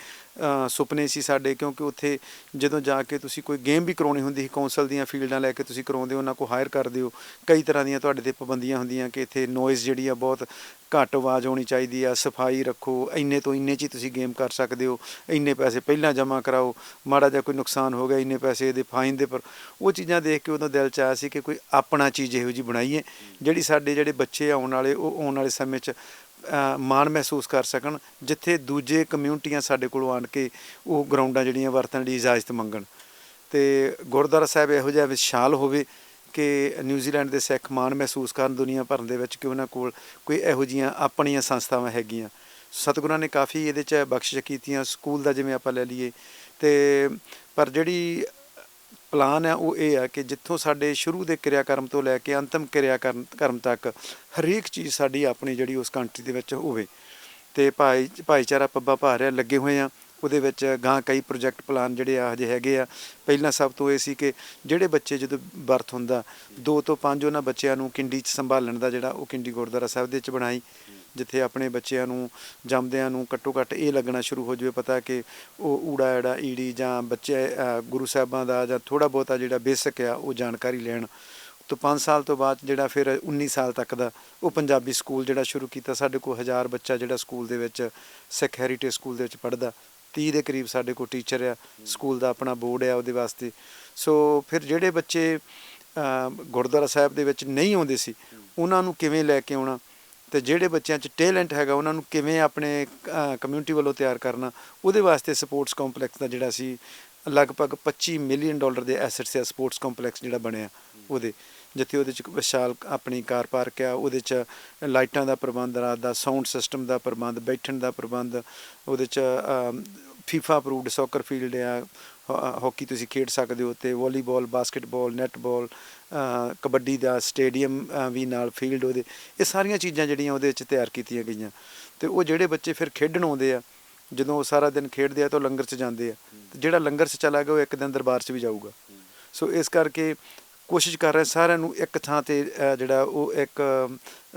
ਸੁਪਨੇ ਸੀ ਸਾਡੇ, ਕਿਉਂਕਿ ਉੱਥੇ ਜਦੋਂ ਜਾ ਕੇ ਤੁਸੀਂ ਕੋਈ ਗੇਮ ਵੀ ਕਰਾਉਣੀ ਹੁੰਦੀ ਸੀ ਕੌਂਸਲ ਦੀਆਂ ਫੀਲਡਾਂ ਲੈ ਕੇ ਤੁਸੀਂ ਕਰਾਉਂਦੇ ਹੋ, ਉਹਨਾਂ ਕੋ ਹਾਇਰ ਕਰਦੇ ਹੋ ਕਈ ਤਰ੍ਹਾਂ ਦੀਆਂ ਤੁਹਾਡੇ ਤੇ ਪਾਬੰਦੀਆਂ ਹੁੰਦੀਆਂ ਕਿ ਇੱਥੇ ਨੋਇਜ਼ ਜਿਹੜੀ ਆ ਬਹੁਤ ਘੱਟ ਆਵਾਜ਼ ਹੋਣੀ ਚਾਹੀਦੀ ਆ। ਸਫ਼ਾਈ ਰੱਖੋ, ਇੰਨੇ ਤੋਂ ਇੰਨੇ ਚ ਹੀ ਤੁਸੀਂ ਗੇਮ ਕਰ ਸਕਦੇ ਹੋ। ਇੰਨੇ ਪੈਸੇ ਪਹਿਲਾਂ ਜਮ੍ਹਾਂ ਕਰਾਓ, ਮਾੜਾ ਜਿਹਾ ਕੋਈ ਨੁਕਸਾਨ ਹੋ ਗਿਆ, ਇੰਨੇ ਪੈਸੇ ਇਹਦੇ ਫਾਈਨ ਦੇ ਪਰ ਉਹ ਚੀਜ਼ਾਂ ਦੇਖ ਕੇ ਉਦੋਂ ਦਿਲ ਚ ਆਇਆ ਸੀ ਕਿ ਕੋਈ ਆਪਣਾ ਚੀਜ਼ ਇਹੋ ਜੀ ਬਣਾਈਏ, ਜਿਹੜੀ ਸਾਡੇ ਜਿਹੜੇ ਬੱਚੇ ਆਉਣ ਵਾਲੇ, ਉਹ ਆਉਣ ਵਾਲੇ ਸਮੇਂ 'ਚ ਮਾਣ ਮਹਿਸੂਸ ਕਰ ਸਕਣ, ਜਿੱਥੇ ਦੂਜੇ ਕਮਿਊਨਿਟੀਆਂ ਸਾਡੇ ਕੋਲ ਆਣ ਕੇ ਉਹ ਗਰਾਊਂਡਾਂ ਜਿਹੜੀਆਂ ਵਰਤਣ ਦੀ ਇਜਾਜ਼ਤ ਮੰਗਣ। ਤੇ ਗੁਰਦੁਆਰਾ ਸਾਹਿਬ ਇਹੋ ਜਿਹਾ ਵਿਸ਼ਾਲ ਹੋਵੇ ਕਿ ਨਿਊਜ਼ੀਲੈਂਡ ਦੇ ਸਿੱਖ ਮਾਣ ਮਹਿਸੂਸ ਕਰਨ ਦੁਨੀਆ ਭਰ ਦੇ ਵਿੱਚ ਕਿ ਉਹਨਾਂ ਕੋਲ ਕੋਈ ਇਹੋ ਜੀਆਂ ਆਪਣੀਆਂ ਸੰਸਥਾਵਾਂ ਹੈਗੀਆਂ। ਸਤਿਗੁਰਾਂ ਨੇ ਕਾਫੀ ਇਹਦੇ 'ਚ ਬਖਸ਼ਿਸ਼ ਕੀਤੀਆਂ ਸਕੂਲ ਦਾ ਜਿਵੇਂ ਆਪਾਂ ਲੈ ਲਈਏ। ਤੇ ਪਰ ਜਿਹੜੀ ਪਲਾਨ ਹੈ, ਉਹ ਇਹ ਹੈ ਕਿ ਜਿੱਥੋਂ ਸਾਡੇ ਸ਼ੁਰੂ ਦੇ ਕਿਰਿਆਕਰਮ ਤੋਂ ਲੈ ਕੇ ਅੰਤਮ ਕਿਰਿਆਕਰਮ ਕਰਮ ਤੱਕ ਹਰੇਕ ਚੀਜ਼ ਸਾਡੀ ਆਪਣੀ ਜਿਹੜੀ ਉਸ ਕੰਟਰੀ ਦੇ ਵਿੱਚ ਹੋਵੇ। ਤੇ ਭਾਈ, ਭਾਈਚਾਰਾ ਪੱਬਾ ਭਾਰਿਆ ਲੱਗੇ ਹੋਏ ਆ ਉਹਦੇ ਵਿੱਚ ਗਾਂ ਕਈ ਪ੍ਰੋਜੈਕਟ ਪਲਾਨ ਜਿਹੜੇ ਆ ਹਜੇ ਹੈਗੇ ਆ। ਪਹਿਲਾਂ ਸਭ ਤੋਂ ਇਹ ਸੀ ਕਿ ਜਿਹੜੇ ਬੱਚੇ ਜਦੋਂ ਬਰਥ ਹੁੰਦਾ, ਦੋ ਤੋਂ ਪੰਜ ਉਹਨਾਂ ਬੱਚਿਆਂ ਨੂੰ ਕਿੰਡੀ 'ਚ ਸੰਭਾਲਣ ਦਾ ਜਿਹੜਾ ਉਹ ਕਿੰਡੀ ਗੁਰਦੁਆਰਾ ਸਾਹਿਬ ਦੇ ਵਿੱਚ ਬਣਾਈ। ਜਿੱਥੇ ਆਪਣੇ ਬੱਚਿਆਂ ਨੂੰ, ਜੰਮਦਿਆਂ ਨੂੰ ਘੱਟੋ ਘੱਟ ਇਹ ਲੱਗਣਾ ਸ਼ੁਰੂ ਹੋ ਜਾਵੇ, ਪਤਾ ਕਿ ਉਹ ਊੜਾ ਐੜਾ ਈੜੀ ਜਾਂ ਬੱਚੇ ਗੁਰੂ ਸਾਹਿਬਾਂ ਦਾ ਜਾਂ ਥੋੜਾ ਬਹੁਤਾ ਜਿਹੜਾ ਬੇਸਿਕ ਆ, ਉਹ ਜਾਣਕਾਰੀ ਲੈਣ। ਤੋਂ 5 ਸਾਲ ਤੋਂ ਬਾਅਦ ਜਿਹੜਾ ਫਿਰ 19 ਸਾਲ ਤੱਕ ਦਾ ਉਹ ਪੰਜਾਬੀ ਸਕੂਲ ਜਿਹੜਾ ਸ਼ੁਰੂ ਕੀਤਾ। ਸਾਡੇ ਕੋਲ ਹਜ਼ਾਰ ਬੱਚਾ ਜਿਹੜਾ ਸਕੂਲ ਦੇ ਵਿੱਚ, ਸਿੱਖ ਹੈਰੀਟੇਜ ਸਕੂਲ ਦੇ ਵਿੱਚ ਪੜ੍ਹਦਾ। 30 ਦੇ ਕਰੀਬ ਸਾਡੇ ਕੋਲ ਟੀਚਰ ਆ, ਸਕੂਲ ਦਾ ਆਪਣਾ ਬੋਰਡ ਆ ਉਹਦੇ ਵਾਸਤੇ। ਸੋ ਫਿਰ ਜਿਹੜੇ ਬੱਚੇ ਗੁਰਦੁਆਰਾ ਸਾਹਿਬ ਦੇ ਵਿੱਚ ਨਹੀਂ ਆਉਂਦੇ ਸੀ, ਉਹਨਾਂ ਨੂੰ ਕਿਵੇਂ ਲੈ ਕੇ ਆਉਣਾ? ਤੇ ਜਿਹੜੇ ਬੱਚਿਆਂ 'ਚ ਟੈਲੈਂਟ ਹੈਗਾ, ਉਹਨਾਂ ਨੂੰ ਕਿਵੇਂ ਆਪਣੇ ਕਮਿਊਨਿਟੀ ਵੱਲੋਂ ਤਿਆਰ ਕਰਨਾ, ਉਹਦੇ ਵਾਸਤੇ ਸਪੋਰਟਸ ਕੰਪਲੈਕਸ ਦਾ ਜਿਹੜਾ ਸੀ, ਲਗਭਗ 25 ਮਿਲੀਅਨ ਡਾਲਰ ਦੇ ਐਸੈਟਸ ਆ ਸਪੋਰਟਸ ਕੰਪਲੈਕਸ ਜਿਹੜਾ ਬਣਿਆ ਉਹਦੇ, ਜਿੱਥੇ ਉਹਦੇ ਚ ਵਿਸ਼ਾਲ ਆਪਣੀ ਕਾਰ ਪਾਰਕ ਆ, ਉਹਦੇ ਚ ਲਾਈਟਾਂ ਦਾ ਪ੍ਰਬੰਧ, ਰਾਤ ਦਾ ਸਾਊਂਡ ਸਿਸਟਮ ਦਾ ਪ੍ਰਬੰਧ, ਬੈਠਣ ਦਾ ਪ੍ਰਬੰਧ, ਉਹਦੇ ਚ ਫੀਫਾ ਅਪਰੂਵਡ ਸੌਕਰ ਫੀਲਡ ਆ, ਹਾ- ਹਾਕੀ ਤੁਸੀਂ ਖੇਡ ਸਕਦੇ ਹੋ ਤੇ ਵਾਲੀਬਾਲ ਬਾਸਕਟਬਾਲ ਨੈਟਬਾਲ ਕਬੱਡੀ ਦਾ ਸਟੇਡੀਅਮ ਵੀ ਨਾਲ ਫੀਲਡ ਉਹਦੇ, ਇਹ ਸਾਰੀਆਂ ਚੀਜ਼ਾਂ ਜਿਹੜੀਆਂ ਉਹਦੇ ਵਿੱਚ ਤਿਆਰ ਕੀਤੀਆਂ ਗਈਆਂ। ਤੇ ਉਹ ਜਿਹੜੇ ਬੱਚੇ ਫਿਰ ਖੇਡਣ ਆਉਂਦੇ ਆ, ਜਦੋਂ ਉਹ ਸਾਰਾ ਦਿਨ ਖੇਡਦੇ ਆ ਤਾਂ ਉਹ ਲੰਗਰ 'ਚ ਜਾਂਦੇ ਆ। ਤੇ ਜਿਹੜਾ ਲੰਗਰ 'ਚ ਚਲਾ ਗਿਆ, ਉਹ ਇੱਕ ਦਿਨ ਦਰਬਾਰ 'ਚ ਵੀ ਜਾਊਗਾ। ਸੋ ਇਸ ਕਰਕੇ ਕੋਸ਼ਿਸ਼ ਕਰ ਰਹੇ ਸਾਰਿਆਂ ਨੂੰ ਇੱਕ ਥਾਂ ਤੇ ਜਿਹੜਾ ਉਹ ਇੱਕ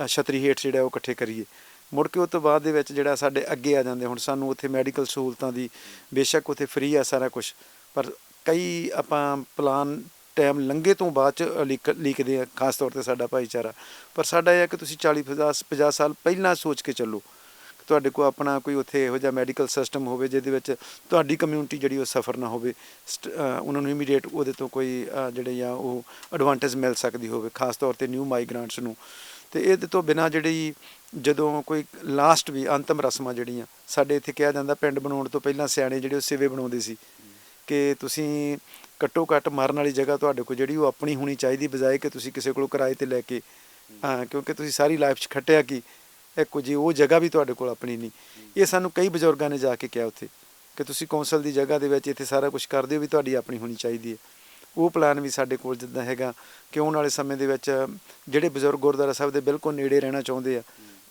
ਛਤਰੀ ਹੇਠ ਜਿਹੜਾ ਉਹ ਇਕੱਠੇ ਕਰੀਏ। ਮੁੜ ਕੇ ਉਹ ਤੋਂ ਬਾਅਦ ਦੇ ਵਿੱਚ ਜਿਹੜਾ ਸਾਡੇ ਅੱਗੇ ਆ ਜਾਂਦੇ, ਹੁਣ ਸਾਨੂੰ ਉੱਥੇ ਮੈਡੀਕਲ ਸਹੂਲਤਾਂ ਦੀ ਬੇਸ਼ੱਕ ਉੱਥੇ ਫ੍ਰੀ ਆ ਸਾਰਾ ਕੁਝ ਪਰ ਕਈ ਆਪਾਂ ਪਲਾਨ ਟਾਈਮ ਲੰਘੇ ਤੋਂ ਬਾਅਦ ਚ ਲਿਖ ਲਿਖਦੇ ਆ, ਖਾਸ ਤੌਰ ਤੇ ਸਾਡਾ ਭਾਈਚਾਰਾ। ਪਰ ਸਾਡਾ ਇਹ ਹੈ ਕਿ ਤੁਸੀਂ 40 50 50 ਸਾਲ ਪਹਿਲਾਂ ਸੋਚ ਕੇ ਚੱਲੋ। ਕਿ ਤੁਹਾਡੇ ਕੋਲ ਆਪਣਾ ਕੋਈ ਉੱਥੇ ਇਹੋ ਜਿਹਾ ਮੈਡੀਕਲ ਸਿਸਟਮ ਹੋਵੇ ਜਿਹਦੇ ਵਿੱਚ ਤੁਹਾਡੀ ਕਮਿਊਨਿਟੀ ਜਿਹੜੀ ਉਹ ਸਫਰ ਨਾ ਹੋਵੇ। ਸਟ- ਉਹਨਾਂ ਨੂੰ ਇਮੀਡੀਏਟ ਉਹਦੇ ਤੋਂ ਕੋਈ ਜਿਹੜੇ ਆ ਉਹ ਐਡਵਾਂਟੇਜ ਮਿਲ ਸਕਦੀ ਹੋਵੇ, ਖਾਸ ਤੌਰ ਤੇ ਨਿਊ ਮਾਈਗ੍ਰੈਂਟਸ ਨੂੰ। ਤੇ ਇਹਦੇ ਤੋਂ ਬਿਨਾ ਜਿਹੜੀ ਜਦੋਂ ਕੋਈ ਲਾਸਟ ਵੀ ਅੰਤਮ ਰਸਮਾਂ ਜਿਹੜੀਆਂ, ਸਾਡੇ ਇੱਥੇ ਕਿਹਾ ਜਾਂਦਾ ਪਿੰਡ ਬਣਾਉਣ ਤੋਂ ਪਹਿਲਾਂ ਸਿਆਣੇ ਜਿਹੜੇ ਉਹ ਸਿਵੇ ਬਣਾਉਂਦੇ ਸੀ। ਕਿ ਤੁਸੀਂ ਘੱਟੋ ਘੱਟ ਮਰਨ ਵਾਲੀ ਜਗ੍ਹਾ ਤੁਹਾਡੇ ਕੋਲ ਜਿਹੜੀ ਉਹ ਆਪਣੀ ਹੋਣੀ ਚਾਹੀਦੀ, ਬਜਾਏ ਕਿ ਤੁਸੀਂ ਕਿਸੇ ਕੋਲੋਂ ਕਿਰਾਏ ਤੇ ਲੈ ਕੇ, ਹਾਂ, ਕਿਉਂਕਿ ਤੁਸੀਂ ਸਾਰੀ ਲਾਈਫ 'ਚ ਖੱਟਿਆ ਕੀ? ਇੱਕੋ ਜੀ ਉਹ ਜਗ੍ਹਾ ਵੀ ਤੁਹਾਡੇ ਕੋਲ ਆਪਣੀ ਨਹੀਂ। ਇਹ ਸਾਨੂੰ ਕਈ ਬਜ਼ੁਰਗਾਂ ਨੇ ਜਾ ਕੇ ਕਿਹਾ ਉੱਥੇ ਕਿ ਤੁਸੀਂ ਕੌਂਸਲ ਦੀ ਜਗ੍ਹਾ ਦੇ ਵਿੱਚ ਇੱਥੇ ਸਾਰਾ ਕੁਝ ਕਰਦੇ ਹੋ ਵੀ ਤੁਹਾਡੀ ਆਪਣੀ ਹੋਣੀ ਚਾਹੀਦੀ ਹੈ। ਉਹ ਪਲਾਨ ਵੀ ਸਾਡੇ ਕੋਲ ਜਿੱਦਾਂ ਹੈਗਾ ਕਿ ਆਉਣ ਵਾਲੇ ਸਮੇਂ ਦੇ ਵਿੱਚ ਜਿਹੜੇ ਬਜ਼ੁਰਗ ਗੁਰਦੁਆਰਾ ਸਾਹਿਬ ਦੇ ਬਿਲਕੁਲ ਨੇੜੇ ਰਹਿਣਾ ਚਾਹੁੰਦੇ ਆ